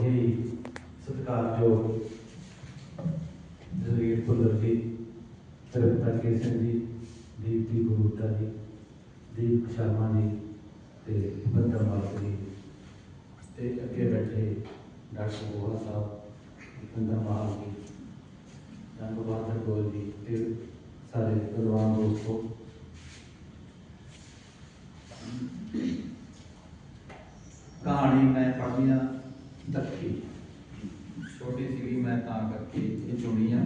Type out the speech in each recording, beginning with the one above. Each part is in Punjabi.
ਸਤਿਕਾਰਯੋਗ ਜਲੀਲ ਭੁੱਲਰ ਜੀ ਤ੍ਰਿਪਤਾ ਕੇਸਨ ਜੀ ਦੀਪਤੀ ਗੁਰੂਤਾ ਜੀ, ਦੀਪ ਸ਼ਰਮਾ ਜੀ ਤੇ ਬੰਦਰ ਮਾਲਕ ਜੀ। ਤੇ ਅੱਗੇ ਬੈਠੇ ਡਾਕਟਰ ਬੋਹਾ ਸਾਹਿਬ ਬੰਦਰ ਮਾਲ ਜੀ ਜੰਗ ਬਹਾਦਰ ਗੋਲ ਜੀ ਤੇ ਸਾਰੇ ਗੁਰਵਾਨ ਦੋਸਤੋ ਕਹਾਣੀ ਮੈਂ ਪੜ੍ਹਨੀ ਆ ਦੱਖੀ ਛੋਟੀ ਸੀਗੀ ਮੈਂ ਤਾਂ ਕਰਕੇ ਇਹ ਚੁਣੀ ਆ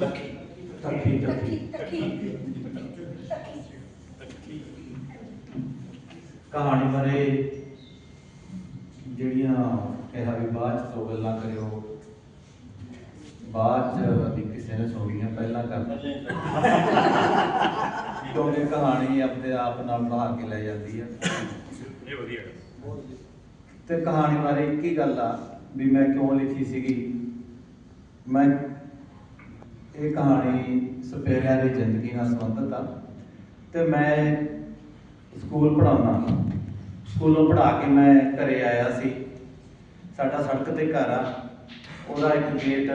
ਤੱਕੀ ਤੱਕੀ ਕਹਾਣੀ ਬਾਰੇ ਜਿਹੜੀਆਂ ਕਿਹਾ ਵੀ ਬਾਅਦ ਚ ਤੋਂ ਗੱਲਾਂ ਕਰਿਓ। ਬਾਅਦ ਚ ਵੀ ਕਿਸੇ ਨੇ ਸੁਣੀਆਂ ਪਹਿਲਾਂ ਕਰ ਕਿਉਂਕਿ ਕਹਾਣੀ ਆਪਣੇ ਆਪ ਨਾਲ ਬਣਾ ਕੇ ਲੈ ਜਾਂਦੀ ਆ। ਇਹ ਵਧੀਆ। ਤੇ ਕਹਾਣੀ ਬਾਰੇ ਇੱਕ ਹੀ ਗੱਲ ਆ ਵੀ ਮੈਂ ਕਿਉਂ ਲਿਖੀ ਸੀਗੀ? ਮੈਂ ਇਹ ਕਹਾਣੀ ਸਪੇਰਿਆਂ ਦੀ ਜ਼ਿੰਦਗੀ ਨਾਲ ਸੰਬੰਧਿਤ ਆ। ਤੇ ਮੈਂ ਸਕੂਲ ਪੜਾਉਣਾ ਸਕੂਲੋਂ ਪੜ੍ਹਾ ਕੇ ਮੈਂ ਘਰੇ ਆਇਆ ਸੀ। ਸਾਡਾ ਸੜਕ ਤੇ ਘਰ ਆ। ਉਹਦਾ ਇੱਕ ਗੇਟ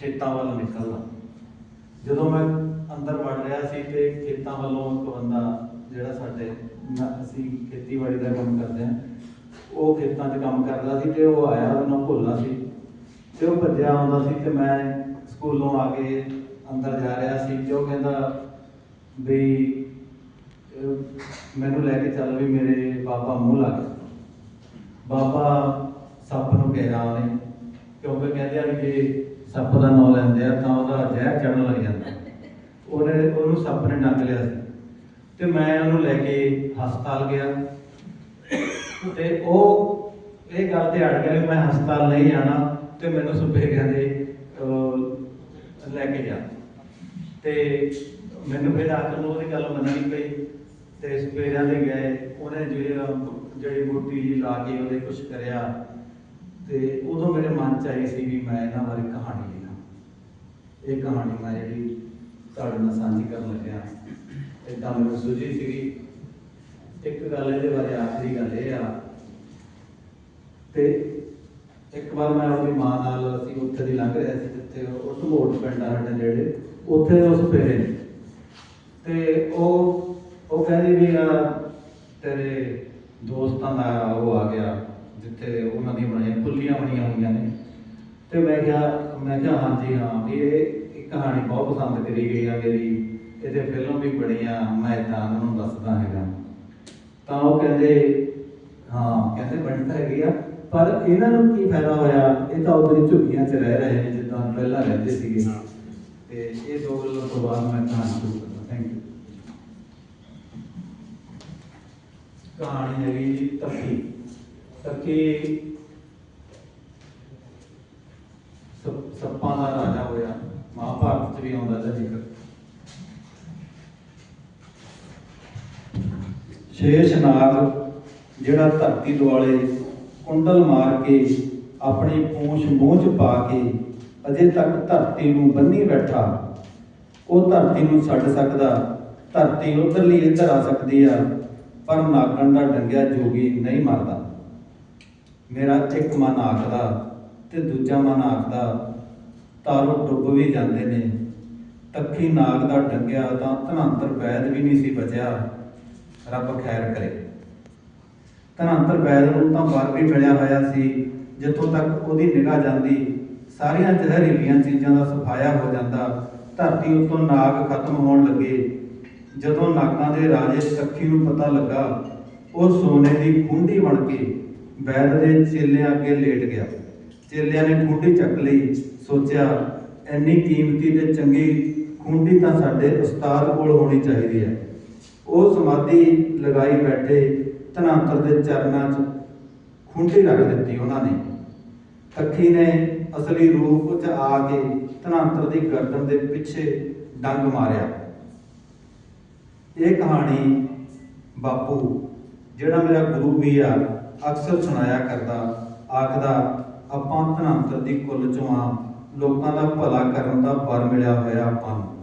ਖੇਤਾਂ ਵੱਲ ਨਿਕਲਦਾ। ਜਦੋਂ ਮੈਂ ਅੰਦਰ ਵੜ ਰਿਹਾ ਸੀ ਤੇ ਖੇਤਾਂ ਵੱਲੋਂ ਇੱਕ ਬੰਦਾ ਜਿਹੜਾ ਸਾਡੇ ਅਸੀਂ ਖੇਤੀਬਾੜੀ ਦਾ ਕੰਮ ਕਰਦੇ ਹਾਂ, ਉਹ ਖੇਤਾਂ 'ਚ ਕੰਮ ਕਰਦਾ ਸੀ ਤੇ ਉਹ ਆਇਆ, ਉਹਨਾਂ ਭੁੱਲਾ ਸੀ। ਤੇ ਉਹ ਭੱਜਿਆ ਆਉਂਦਾ ਸੀ ਤੇ ਮੈਂ ਸਕੂਲੋਂ ਆ ਕੇ ਅੰਦਰ ਜਾ ਰਿਹਾ ਸੀ ਤੇ ਉਹ ਕਹਿੰਦਾ ਵੀ ਮੈਨੂੰ ਲੈ ਕੇ ਚੱਲ ਵੀ ਮੇਰੇ ਬਾਬਾ ਮੂੰਹ ਲੱਗ ਬਾਬਾ ਸੱਪ ਨੂੰ ਕਿਹਾ ਉਹਨੇ ਕਿਉਂਕਿ ਕਹਿੰਦੇ ਆ ਵੀ ਜੇ ਸੱਪ ਦਾ ਨਾਂ ਲੈਂਦੇ ਆ ਤਾਂ ਉਹਦਾ ਜ਼ਹਿਰ ਚੜਨ ਲੱਗ ਜਾਂਦਾ। ਉਹਨੇ ਉਹਨੂੰ ਸੱਪ ਨੇ ਡੰਗ ਲਿਆ ਸੀ। ਤੇ ਮੈਂ ਉਹਨੂੰ ਲੈ ਕੇ ਹਸਪਤਾਲ ਗਿਆ। ਤੇ ਉਹ ਇਹ ਗੱਲ ਤੇ ਅੜ ਗਿਆ ਵੀ ਮੈਂ ਹਸਪਤਾਲ ਨਹੀਂ ਜਾਣਾ ਤੇ ਮੈਨੂੰ ਸੁਪੇ ਕਹਿੰਦੇ ਅਹ, ਲੈ ਕੇ ਜਾ। ਤੇ ਮੈਨੂੰ ਫਿਰ ਆਖਰ ਨੂੰ ਉਹਦੀ ਗੱਲ ਮੰਨਣੀ ਪਈ। ਤੇ ਸਪੇਰਿਆਂ ਦੇ ਗਏ, ਉਹਨੇ ਜਿਹੜੀ ਜੜੀ ਬੂਟੀ ਜੀ ਲਾ ਕੇ ਉਹਦੇ ਕੁਝ ਕਰਿਆ ਤੇ ਉਦੋਂ ਮੇਰੇ ਮਨ ਚ ਆਈ ਸੀ ਵੀ ਮੈਂ ਇਹਨਾਂ ਬਾਰੇ ਕਹਾਣੀ ਲਿਖਾਂ। ਇਹ ਕਹਾਣੀ ਮੈਂ ਜਿਹੜੀ ਤੁਹਾਡੇ ਨਾਲ ਸਾਂਝੀ ਕਰਨ ਲੱਗਿਆ। ਇਦਾਂ ਮੈਨੂੰ ਸੁਝੀ ਸੀਗੀ। ਇੱਕ ਗੱਲ ਇਹਦੇ ਬਾਰੇ, ਆਖਰੀ ਗੱਲ ਇਹ ਆ ਤੇ ਇੱਕ ਵਾਰ ਮੈਂ ਆਪਣੀ ਮਾਂ ਨਾਲ ਅਸੀਂ ਉੱਥੇ ਦੀ ਲੰਘ ਰਿਹਾ ਸੀ, ਜਿੱਥੇ ਉਹ ਢਮੋੜ ਪਿੰਡ ਆ ਸਾਡੇ ਨੇੜੇ, ਉੱਥੇ ਉਸ ਫੇਰੇ ਤੇ ਉਹ ਉਹ ਕਹਿੰਦੀ ਵੀ ਆ ਤੇਰੇ ਦੋਸਤਾਂ ਦਾ ਉਹ ਆ ਗਿਆ ਜਿੱਥੇ ਉਹਨਾਂ ਦੀਆਂ ਬਣੀਆਂ ਫੁੱਲੀਆਂ ਬਣੀਆਂ ਹੋਈਆਂ ਨੇ। ਤੇ ਮੈਂ ਕਿਹਾ ਮੈਂ ਕਿਹਾ ਹਾਂਜੀ ਹਾਂ ਵੀ ਇਹ ਇਹ ਕਹਾਣੀ ਬਹੁਤ ਪਸੰਦ ਕਰੀ ਗਈ ਆ ਮੇਰੀ। ਇਹਦੇ ਫਿਲਮ ਵੀ ਬਣੀ ਆ ਮੈਂ ਤਾਂ ਉਹਨਾਂ ਨੂੰ ਦੱਸਦਾ ਹੈਗਾ। ਤਾਂ ਉਹ ਕਹਿੰਦੇ ਹਾਂ ਕਹਿੰਦੇ ਬਣੀ ਤਾਂ ਹੈਗੀ ਆ ਪਰ ਇਹਨਾਂ ਨੂੰ ਕੀ ਫਾਇਦਾ ਹੋਇਆ? ਇਹ ਤਾਂ ਉਹਦੇ ਝੁੱਗੀਆਂ 'ਚ ਰਹਿ ਰਹੇ ਨੇ ਜਿੱਦਾਂ ਪਹਿਲਾਂ ਰਹਿੰਦੇ ਸੀਗੇ। ਤੇ ਇਹ ਦੋ ਗੱਲਾਂ ਤੋਂ ਬਾਅਦ ਮੈਂ ਕਹਾਣੀ ਸ਼ੁਰੂ ਕਰਦਾ ਥੈਂਕ ਯੂ ਕਹਾਣੀ ਹੈਗੀ ਜੀ ਤੱਕੀ ਤੱਕੀ ਸੱਪ- ਸੱਪਾਂ ਦਾ ਰਾਜਾ ਹੋਇਆ। ਮਹਾਭਾਰਤ 'ਚ ਵੀ ਆਉਂਦਾ ਇਹਦਾ ਜ਼ਿਕਰ। ਸ਼ੇਸ਼ਨਾਗ ਜਿਹੜਾ ਧਰਤੀ ਦੁਆਲੇ ਕੁੰਡਲ ਮਾਰ ਕੇ ਆਪਣੀ ਪੂੰਛ ਮੂੰਹ 'ਚ ਪਾ ਕੇ ਅਜੇ ਤੱਕ ਧਰਤੀ ਨੂੰ ਬੰਨੀ ਬੈਠਾ, ਉਹ ਧਰਤੀ ਨੂੰ ਛੱਡ ਸਕਦਾ, ਧਰਤੀ ਉਧਰਲੀ ਇੱਧਰ ਆ ਸਕਦੀ ਆ। ਪਰ ਨਾਕਣ ਦਾ ਡੰਗਿਆ ਜੋਗੀ ਨਹੀਂ ਮਰਦਾ। ਮੇਰਾ ਇੱਕ ਮਨ ਆਖਦਾ ਤੇ ਦੂਜਾ ਮਨ ਆਖਦਾ, ਤਾਰੋ ਡੁੱਬ ਵੀ ਜਾਂਦੇ ਨੇ। ਤੱਖੀ ਨਾਗ ਦਾ ਡੰਗਿਆ ਤਾਂ ਧਨੰਤਰ ਵੈਦ ਵੀ ਨਹੀਂ ਸੀ ਬਚਿਆ। ਰੱਬ ਖੈਰ ਕਰੇ। ਧਨੰਤਰ ਵੈਦ ਨੂੰ ਤਾਂ ਵਰ ਵੀ ਮਿਲਿਆ ਹੋਇਆ ਸੀ। ਜਿੱਥੋਂ ਤੱਕ ਉਹਦੀ ਨਿਗਾਹ ਜਾਂਦੀ, ਸਾਰੀਆਂ ਜ਼ਹਿਰੀਲੀਆਂ ਚੀਜ਼ਾਂ ਦਾ ਸਫਾਇਆ ਹੋ ਜਾਂਦਾ, ਧਰਤੀ ਉੱਤੋਂ ਨਾਗ ਖਤਮ ਹੋਣ ਲੱਗੇ। ਜਦੋਂ ਨਾਗਾਂ ਦੇ ਰਾਜੇ ਸੱਖੀ ਨੂੰ ਪਤਾ ਲੱਗਾ, ਉਹ ਸੋਨੇ ਦੀ ਖੁੰਡੀ ਬਣ ਕੇ ਵੈਦ ਦੇ ਚੇਲਿਆਂ ਅੱਗੇ ਲੇਟ ਗਿਆ। ਚੇਲਿਆਂ ਨੇ ਖੁੰਡੀ ਚੱਕ ਲਈ, ਸੋਚਿਆ, ਇੰਨੀ ਕੀਮਤੀ ਤੇ ਚੰਗੀ ਖੁੰਡੀ ਤਾਂ ਸਾਡੇ ਉਸਤਾਦ ਕੋਲ ਹੋਣੀ ਚਾਹੀਦੀ ਹੈ। ਉਹ ਸਮਾਧੀ ਲਗਾਈ ਬੈਠੇ ਧਨਾਂਤਰ ਦੇ ਚਰਨਾਂ 'ਚ ਖੁੰਡੀ ਰੱਖ ਦਿੱਤੀ ਉਹਨਾਂ ਨੇ। ਅੱਖੀ ਨੇ ਅਸਲੀ ਰੂਪ 'ਚ ਆ ਕੇ ਧਨਾਂਤਰ ਦੀ ਗਰਦਨ ਦੇ ਪਿੱਛੇ ਡੰਗ ਮਾਰਿਆ। ਇਹ ਕਹਾਣੀ ਬਾਪੂ, ਜਿਹੜਾ ਮੇਰਾ ਗੁਰੂ ਵੀ ਆ, ਅਕਸਰ ਸੁਣਾਇਆ ਕਰਦਾ, ਆਖਦਾ, ਆਪਾਂ ਧਨਾਂਤਰ ਦੀ ਕੁੱਲ ਚੋਂ ਆ, ਲੋਕਾਂ ਦਾ ਭਲਾ ਕਰਨ ਦਾ ਵਰ ਮਿਲਿਆ ਹੋਇਆ ਆਪਾਂ ਨੂੰ।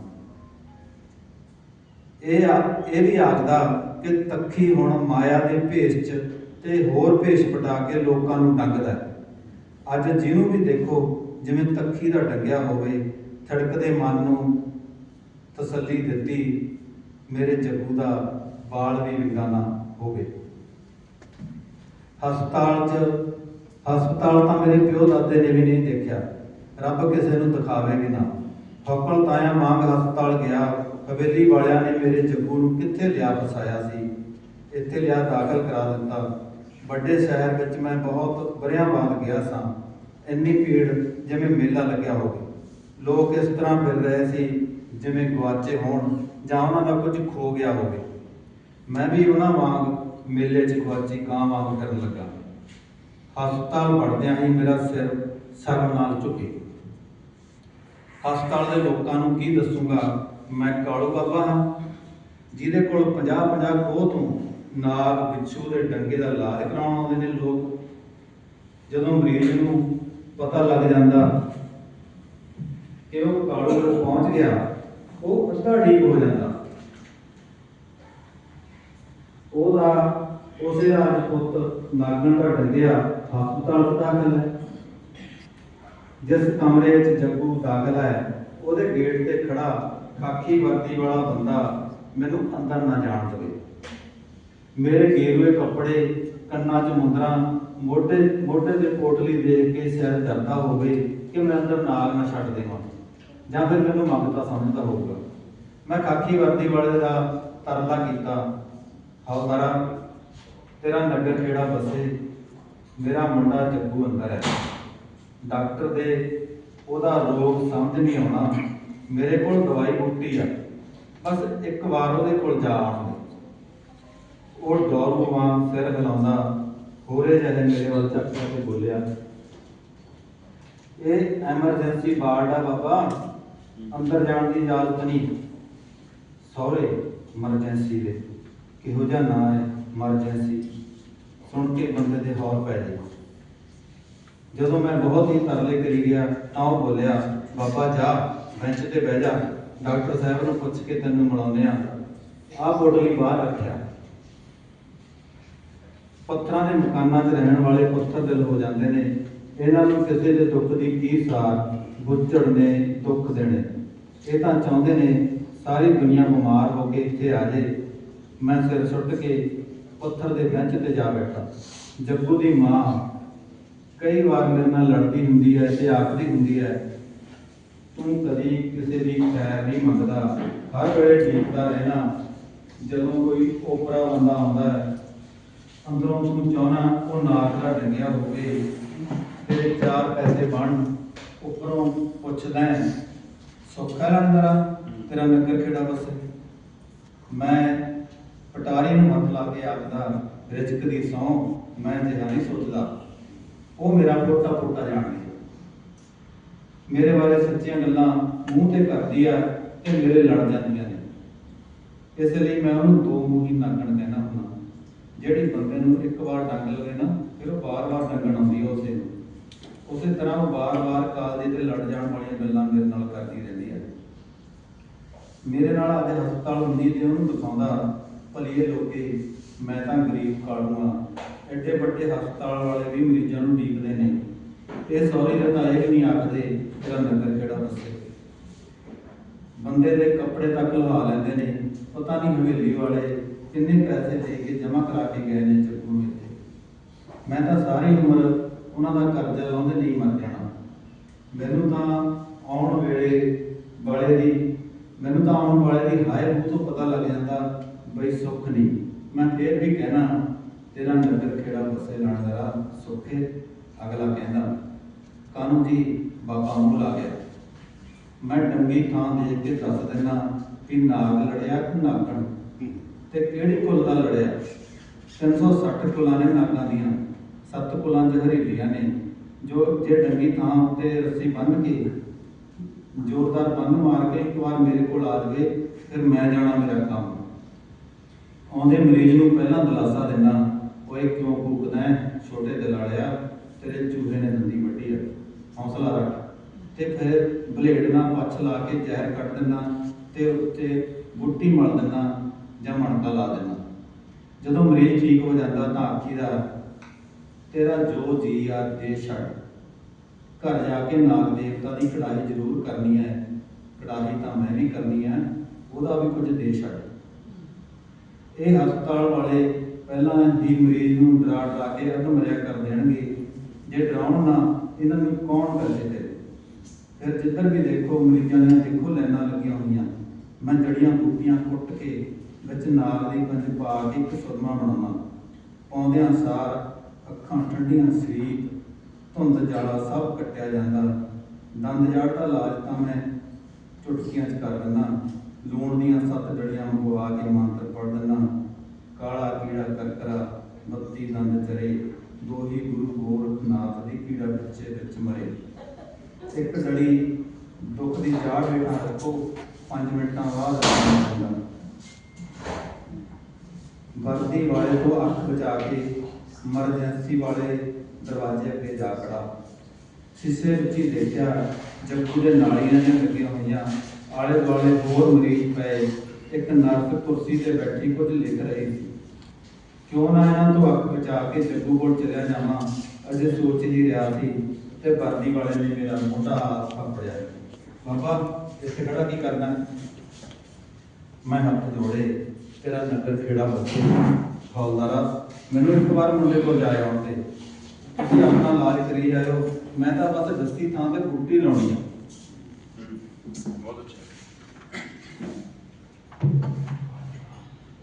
ਇਹ ਆ- ਇਹ ਵੀ ਆਖਦਾ ਕਿ ਤੱਖੀ ਹੁਣ ਮਾਇਆ ਦੇ ਭੇਸ 'ਚ ਤੇ ਹੋਰ ਭੇਸ਼ ਪਟਾ ਕੇ ਲੋਕਾਂ ਨੂੰ ਡੰਗਦਾ ਅੱਜ ਜਿਹਨੂੰ ਵੀ ਦੇਖੋ, ਜਿਵੇਂ ਤੱਖੀ ਦਾ ਡੰਗਿਆ ਹੋਵੇ ਥੜਕਦੇ ਮਨ ਨੂੰ ਤਸੱਲੀ ਦਿੱਤੀ ਮੇਰੇ ਜੱਗੂ ਦਾ ਬਾਲ ਵੀ ਵਿਗਾਨਾ ਹੋਵੇ। ਹਸਪਤਾਲ 'ਚ, ਹਸਪਤਾਲ ਤਾਂ ਮੇਰੇ ਪਿਓ ਦਾਦੇ ਨੇ ਵੀ ਨਹੀਂ ਦੇਖਿਆ। ਰੱਬ ਕਿਸੇ ਨੂੰ ਦਿਖਾਵੇ ਵੀ ਨਾ। ਫੱਪਲ ਤਾਇਆ ਮੰਗ ਹਸਪਤਾਲ ਗਿਆ। ਹਵੇਲੀ ਵਾਲਿਆਂ ਨੇ ਮੇਰੇ ਜੱਗੂ ਨੂੰ ਕਿੱਥੇ ਲਿਆ ਫਸਾਇਆ ਸੀ? ਇੱਥੇ ਲਿਆ ਦਾਖਲ ਕਰਾ ਦਿੱਤਾ। ਵੱਡੇ ਸ਼ਹਿਰ ਵਿੱਚ ਮੈਂ ਬਹੁਤ ਬਰਿਆਂ ਬਾਅਦ ਗਿਆ ਸਾਂ। ਇੰਨੀ ਭੀੜ ਜਿਵੇਂ ਮੇਲਾ ਲੱਗਿਆ ਹੋਵੇ। ਲੋਕ ਇਸ ਤਰ੍ਹਾਂ ਫਿਰ ਰਹੇ ਸੀ ਜਿਵੇਂ ਗਵਾਚੇ ਹੋਣ। ਜਾਂ ਉਹਨਾਂ ਦਾ ਕੁਝ ਖੋ ਗਿਆ ਹੋਵੇ। ਮੈਂ ਵੀ ਉਹਨਾਂ ਵਾਂਗ ਮੇਲੇ 'ਚ ਗਵਾਚੀ ਕਾਂ ਵਾਂਗ ਕਰਨ ਲੱਗਾ। ਹਸਪਤਾਲ ਵੜਦਿਆਂ ਹੀ ਮੇਰਾ ਸਿਰ ਸ਼ਰਮ ਨਾਲ ਝੁਕੇ। ਹਸਪਤਾਲ ਦੇ ਲੋਕਾਂ ਨੂੰ ਕੀ ਦੱਸੂਗਾ? ਮੈਂ ਕਾਲੂ ਬਾਬਾ ਹਾਂ, ਜਿਹਦੇ ਕੋਲ 50 50 ਖੋਹ ਤੋਂ ਨਾਗ ਬਿੱਛੂ ਦੇ ਡੰਗੇ ਦਾ ਇਲਾਜ ਕਰਾਉਣ ਆਉਂਦੇ ਨੇ ਲੋਕ। ਜਦੋਂ ਮਰੀਜ਼ ਨੂੰ ਪਤਾ ਲੱਗ ਜਾਂਦਾ ਕਿ ਉਹ ਕਾਲੂ ਕੋਲ ਪਹੁੰਚ ਗਿਆ ਉਹ ਅੱਧਾ ਠੀਕ ਹੋ ਜਾਂਦਾ। ਉਹਦਾ, ਉਸੇ ਰਾਜ ਪੁੱਤ ਨਾਗਣ ਦਾ ਡੰਗਿਆ ਹਸਪਤਾਲ ਦਾਖਲ ਹੈ। ਜਿਸ ਕਮਰੇ ਵਿੱਚ ਜੱਗੂ ਦਾਖਲ ਹੈ, ਉਹਦੇ ਗੇਟ ਤੇ ਖੜਾ ਖਾਕੀ ਵਰਦੀ ਵਾਲਾ ਬੰਦਾ ਮੈਨੂੰ ਅੰਦਰ ਨਾ ਜਾਣ ਦੇਵੇ। ਮੇਰੇ ਗੇਰੂਏ ਕੱਪੜੇ ਕੰਨਾਂ 'ਚ ਮੁੰਦਰਾਂ, ਮੋਢੇ ਮੋਢੇ ਤੇ ਪੋਟਲੀ ਦੇਖ ਕੇ ਸਿਰ ਦਰਦਾ ਹੋਵੇ ਕਿ ਮੈਂ ਅੰਦਰ ਨਾਗ ਨਾ ਛੱਡ ਦੇਵਾਂ। ਜਾਂ ਫਿਰ ਮੈਨੂੰ ਮੰਗਤਾ ਸਮਝਦਾ ਹੋਊਗਾ। ਮੈਂ ਖਾਕੀ ਵਰਦੀ ਵਾਲੇ ਦਾ ਤਰਲਾ ਕੀਤਾ। ਹੌਲਦਾਰਾ ਤੇਰਾ ਨਗਰ ਖੇੜਾ ਬਸੇ ਮੇਰਾ ਮੁੰਡਾ ਜੱਗੂ ਅੰਦਰ ਹੈ। ਡਾਕਟਰ ਦੇ ਉਹਦਾ ਰੋਗ ਸਮਝ ਨਹੀਂ ਆਉਣਾ। ਮੇਰੇ ਕੋਲ ਦਵਾਈ ਬੂਟੀ ਆ। ਬਸ ਇੱਕ ਵਾਰ ਉਹਦੇ ਕੋਲ ਜਾ ਆਉਣ ਉਹ ਡੌਰੂ ਵਾਂਗ ਸਿਰ ਹਿਲਾਉਂਦਾ, ਹੋਰੇ ਜਿਹੇ ਮੇਰੇ ਵੱਲ ਚੱਕ ਕੇ ਬੋਲਿਆ, ਇਹ ਐਮਰਜੈਂਸੀ ਵਾਰਡ ਆ ਬਾਬਾ। ਅੰਦਰ ਜਾਣ ਦੀ ਇਜਾਜ਼ਤ ਨਹੀਂ। ਸਹੁਰੇ ਐਮਰਜੈਂਸੀ ਦੇ ਕਿਹੋ ਜਿਹਾ ਨਾਂ ਹੈ ਐਮਰਜੈਂਸੀ ਸੁਣ ਕੇ ਬੰਦੇ ਦੇ ਹੌਰ ਪੈ ਜਾਏ ਜਦੋਂ ਮੈਂ ਬਹੁਤ ਹੀ ਤਰਲੇ ਕਰੀ ਗਿਆ, ਤਾਂ ਉਹ ਬੋਲਿਆ, ਬਾਬਾ, ਜਾ, ਬੈਂਚ ਤੇ ਬਹਿ ਜਾ। ਡਾਕਟਰ ਸਾਹਿਬ ਨੂੰ ਪੁੱਛ ਕੇ ਤੈਨੂੰ ਮਿਲਾਉਂਦੇ ਆ। ਆਹ ਬੋਟਲੀ ਬਾਹਰ ਰੱਖਿਆ। ਪੱਥਰਾਂ ਦੇ ਮਕਾਨਾਂ 'ਚ ਰਹਿਣ ਵਾਲੇ ਪੱਥਰ ਦਿਲ ਹੋ ਜਾਂਦੇ ਨੇ। ਇਹਨਾਂ ਨੂੰ ਕਿਸੇ ਦੇ ਦੁੱਖ ਦੀ ਕੀ ਸਾਰ। ਬੁੱਝੜ ਨੇ ਦੁੱਖ ਦੇਣੇ। ਇਹ ਤਾਂ ਚਾਹੁੰਦੇ ਨੇ ਸਾਰੀ ਦੁਨੀਆ ਬਿਮਾਰ ਹੋ ਕੇ ਇੱਥੇ ਆ ਜੇ। ਮੈਂ ਸਿਰ ਸੁੱਟ ਕੇ ਪੱਥਰ ਦੇ ਬੈਂਚ ਤੇ ਜਾ ਬੈਠਾ। ਜੱਗੂ ਦੀ ਮਾਂ ਕਈ ਵਾਰ ਮੇਰੇ ਨਾਲ ਲੜਦੀ ਹੁੰਦੀ ਹੈ ਤੇ ਆਖਦੀ ਹੁੰਦੀ ਹੈ, ਤੂੰ ਕਦੀ ਕਿਸੇ ਦੀ ਖੈਰ ਨਹੀਂ ਮੰਗਦਾ। ਹਰ ਵੇਲੇ ਠੀਕਦਾ ਰਹਿਣਾ। ਜਦੋਂ ਕੋਈ ਓਪਰਾ ਬੰਦਾ ਆਉਂਦਾ ਹੈ, ਅੰਦਰੋਂ ਤੂੰ ਚਾਹਣਾ ਉਹ ਨਾਕ ਦਾ ਡੰਗਿਆ ਹੋਵੇ ਤੇਰੇ ਚਾਰ ਪੈਸੇ ਬਣ ਉੱਪਰੋਂ ਪੁੱਛਦਾ ਹੈ ਸੌਖਾ ਲੰਦਰਾ ਤੇਰਾ ਨਗਰ ਖੇੜਾ ਬਸੇ ਮੈਂ ਪਟਾਰੀ ਨੂੰ ਹੱਥ ਲਾ ਕੇ ਆਖਦਾ ਰਿਜਕ ਦੀ ਸੌ ਮੈਂ ਜਿਹਾ ਨਹੀਂ ਸੋਚਦਾ ਉਹ ਮੇਰਾ ਪੋਟਾ ਪੋਟਾ ਜਾਣਦੀ ਮੇਰੇ ਬਾਰੇ ਸੱਚੀਆਂ ਗੱਲਾਂ ਮੂੰਹ ਤੇ ਕਰਦੀ ਆ ਤੇ ਮੇਰੇ ਲੜ ਜਾਂਦੀਆਂ ਨੇ ਇਸ ਲਈ ਮੈਂ ਉਹਨੂੰ ਦੋ ਮੂੰਹੀ ਨਾਗਣ ਕਹਿਣਾ ਹੁੰਦਾ ਜਿਹੜੀ ਬੰਦੇ ਨੂੰ ਇੱਕ ਵਾਰ ਡੰਗ ਲਵੇ ਨਾ ਫਿਰ ਉਹ ਬਾਰ-ਬਾਰ ਡੰਗਣ ਆਉਂਦੀ ਉਸੇ ਨੂੰ ਉਸੇ ਤਰ੍ਹਾਂ ਉਹ ਬਾਰ-ਬਾਰ ਕਾਲਜੇ ਤੇ ਲੜ ਜਾਣ ਵਾਲੀਆਂ ਗੱਲਾਂ ਮੇਰੇ ਨਾਲ ਕਰਦੀ ਰਹਿੰਦੀ ਹੈ। ਮੇਰੇ ਨਾਲ ਆਦੇ ਹਸਪਤਾਲ ਹੁੰਦੀ ਤੇ ਉਹਨੂੰ ਦਿਖਾਉਂਦਾ, ਭਲੀਏ ਲੋਕੇ, ਮੈਂ ਤਾਂ ਗਰੀਬ ਕਾਲੂ ਕਾਲੂਆਂ ਐਡੇ ਵੱਡੇ ਹਸਪਤਾਲ ਵਾਲੇ ਵੀ ਮਰੀਜ਼ਾਂ ਨੂੰ ਡੀਕਦੇ ਨੇ। ਇਹ ਸੌਰੀ ਦਾ ਤਾਂ ਇਹ ਵੀ ਨਹੀਂ ਆਖਦੇ ਤੇਰਾ ਨਗਰ ਕਿਹੜਾ ਦੱਸੇ। ਬੰਦੇ ਦੇ ਕੱਪੜੇ ਤੱਕ ਲਹਾ ਲੈਂਦੇ ਨੇ, ਪਤਾ ਨਹੀਂ ਹਵੇਲੀ ਵਾਲੇ ਕਿੰਨੇ ਪੈਸੇ ਦੇ ਕੇ ਜਮ੍ਹਾਂ ਕਰਾ ਕੇ ਗਏ ਨੇ ਚੱਕੂ ਨੂੰ ਮੈਂ ਤਾਂ ਸਾਰੀ ਉਮਰ ਉਹਨਾਂ ਦਾ ਕਰਜ਼ਾ ਲਾਉਂਦੇ ਨਹੀਂ ਮਰ ਜਾਣਾ। ਮੈਨੂੰ ਤਾਂ ਆਉਣ ਵੇਲੇ ਵਾਲੇ ਦੀ, ਮੈਨੂੰ ਤਾਂ ਆਉਣ ਵਾਲੇ ਦੀ ਹਾਏ ਤੋਂ ਪਤਾ ਲੱਗ ਜਾਂਦਾ ਬਈ ਸੁੱਖ ਨਹੀਂ। ਮੈਂ ਫੇਰ ਵੀ ਕਹਿਣਾ, ਤੇਰਾ ਨਗਰ ਖੇੜਾ ਬਸੇ ਲਾਣਦਾਰਾ ਸੁੱਖੇ ਅਗਲਾ ਕਹਿੰਦਾ। ਕਾਨੂੰ ਜੀ, ਬਾਬਾ ਮੂਲ ਆ ਗਿਆ। ਮੈਂ ਡੰਗੀ ਥਾਂ ਦੇਖ ਕੇ ਦੱਸ ਦਿੰਦਾ ਕਿ ਨਾਗ ਲੜਿਆ ਕਿ ਨਾਗਣ। ਤੇ ਕਿਹੜੀ ਕੁੱਲ ਦਾ ਲੜਿਆ? 360 ਕੁਲਾਂ ਨੇ ਨਾਗਾਂ ਦੀਆਂ। ਸੱਤ ਕੁਲਾਂ ਚ ਹਰੇਲੀਆਂ ਨੇ, ਜੋ ਜੇ ਡੰਗੀ ਥਾਂ ਉੱਤੇ ਰੱਸੀ ਬੰਨ ਕੇ, ਜ਼ੋਰਦਾਰ ਬੰਨ ਮਾਰ ਕੇ ਇੱਕ ਵਾਰ ਮੇਰੇ ਕੋਲ ਆ ਜਾਵੇ, ਫਿਰ ਮੈਂ ਜਾਣਾ ਮੇਰਾ ਕੰਮ। ਆਉਂਦੇ ਮਰੀਜ਼ ਨੂੰ ਪਹਿਲਾਂ ਦਿਲਾਸਾ ਦਿੰਦਾ, ਓਏ ਕਿਉਂ ਕੂਕਦਾ ਹੈ ਛੋਟੇ ਦਿਲ ਤੇਰੇ ਚੂਹੇ ਨੇ ਦੰਦੀ ਵੱਢੀ ਹੈ ਹੌਸਲਾ ਰੱਖ, ਤੇ ਫਿਰ ਬਲੇਡ ਨਾਲ ਪੱਛ ਲਾ ਕੇ ਜ਼ਹਿਰ ਕੱਢ ਦਿੰਦਾ, ਤੇ ਉੱਤੇ ਬੁੱਟੀ ਮਲ ਦਿੰਦਾ, ਜਾਂ ਮਣਕਾ ਲਾ ਦਿੰਦਾ। ਜਦੋਂ ਮਰੀਜ਼ ਠੀਕ ਹੋ ਜਾਂਦਾ ਤਾਂ ਆਖੀ ਦਾ ਤੇਰਾ ਜੋ ਜੀ ਆ ਦੇ ਛੱਡ। ਘਰ ਜਾ ਕੇ ਨਾਗ ਦੇਵਤਾ ਦੀ ਕਢਾਈ ਜ਼ਰੂਰ ਕਰਨੀ ਹੈ ਕਢਾਈ ਤਾਂ ਮੈਂ ਵੀ ਕਰਨੀ ਹੈ ਉਹਦਾ ਵੀ ਕੁਝ ਦੇ ਛੱਡ। ਇਹ ਹਸਪਤਾਲ ਵਾਲੇ ਪਹਿਲਾਂ ਹੀ ਮਰੀਜ਼ ਨੂੰ ਡਰਾ ਡਰਾ ਕੇ ਅਧਮਰਿਆ ਕਰ ਦੇਣਗੇ। ਜੇ ਡਰਾਉਣ ਨਾ, ਇਹਨਾਂ ਨੂੰ ਕੌਣ ਕਰੇ ਤੇ ਫਿਰ ਜਿੱਧਰ ਵੀ ਦੇਖੋ, ਮਰੀਜ਼ਾਂ ਦੀਆਂ ਦੇਖੋ ਲਾਈਨਾਂ ਲੱਗੀਆਂ ਹੋਈਆਂ। ਮੈਂ ਜੜੀਆਂ ਬੂਟੀਆਂ ਕੁੱਟ ਕੇ ਵਿੱਚ ਨਾਗ ਦੀ ਪੰਜ ਪਾ ਕੇ ਇੱਕ ਸੁਰਮਾ ਬਣਾਉਣਾ ਪਾਉਂਦਿਆਂ ਸਾਰ ਅੱਖਾਂ ਠੰਡੀਆਂ, ਸਰੀਰ, ਧੁੰਦ ਜਾਲਾ ਸਭ ਕੱਟਿਆ ਜਾਂਦਾ। ਦੰਦ ਜਾੜ ਦਾ ਇਲਾਜ ਤਾਂ ਮੈਂ ਚੁਟਕੀਆਂ 'ਚ ਕਰ ਦਿੰਦਾ। ਲੂਣ ਦੀਆਂ ਸੱਤ ਜੜੀਆਂ ਮੰਗਵਾ ਕੇ ਮੰਤਰ ਪੜ ਦਿੰਦਾ। ਕਾਲਾ ਕੀੜਾ ਕਰਕਰਾ ਬੱਤੀ ਦੰਦ ਚਰੇ ਦੋਹੀ ਗੁਰੂ ਗੋਰਖਨਾਥ ਦੀ ਕੀੜਾ ਵਿੱਚੇ ਵਿੱਚ ਮਰੇ। ਇੱਕ ਜੜੀ ਦੁੱਖ ਦੀ ਜਾੜ ਹੇਠਾਂ ਰੱਖੋ 5 ਮਿੰਟਾਂ ਬਾਅਦ ਵਰਦੀ ਵਾਲੇ ਤੋਂ ਅੱਖ ਬਚਾ ਕੇ ਐਮਰਜੈਂਸੀ ਵਾਲੇ ਦਰਵਾਜ਼ੇ ਅੱਗੇ ਜਾ ਖੜਾ। ਸ਼ੀਸ਼ੇ ਵਿੱਚ ਹੀ ਦੇਖਿਆ ਜੱਗੂ ਦੇ ਨਾਲੀਆਂ ਜਿਹੀਆਂ ਲੱਗੀਆਂ ਹੋਈਆਂ। ਆਲੇ ਦੁਆਲੇ ਹੋਰ ਮਰੀਜ਼ ਪਏ। ਇੱਕ ਨਰਸ ਕੁਰਸੀ ਤੇ ਬੈਠੀ ਕੁਝ ਲਿਖ ਰਹੀ ਸੀ। ਕਿਉਂ ਨਾ ਇਹਨਾਂ ਤੋਂ ਅੱਖ ਬਚਾ ਕੇ ਜੱਗੂ ਕੋਲ ਚਲਿਆ ਜਾਵਾਂ? ਅਜੇ ਸੋਚ ਹੀ ਰਿਹਾ ਸੀ ਤੇ ਵਰਦੀ ਵਾਲੇ ਨੇ ਮੇਰਾ ਮੋਢਾ ਹੱਥ ਫੜਿਆ। ਬਾਬਾ, ਇੱਥੇ ਖੜਾ ਕੀ ਕਰਨਾ? ਮੈਂ ਹੱਥ ਜੋੜੇ, ਤੇਰਾ ਨਗਰ ਖੇੜਾ ਬੱਸੇ ਹੌਲਦਾਰਾ ਮੈਨੂੰ ਇੱਕ ਵਾਰ ਮੁੰਡੇ ਕੋਲ ਜਾ ਆਉਣ ਤੇ। ਤੁਸੀਂ ਆਪਣਾ ਇਲਾਜ ਕਰੀ ਜਾਇਓ। ਮੈਂ ਤਾਂ ਬਸ ਦਸਤੀ ਥਾਂ ਤੇ ਬੂਟੀ ਲਾਉਣੀ ਆ। ਬਹੁਤ ਅੱਛਾ।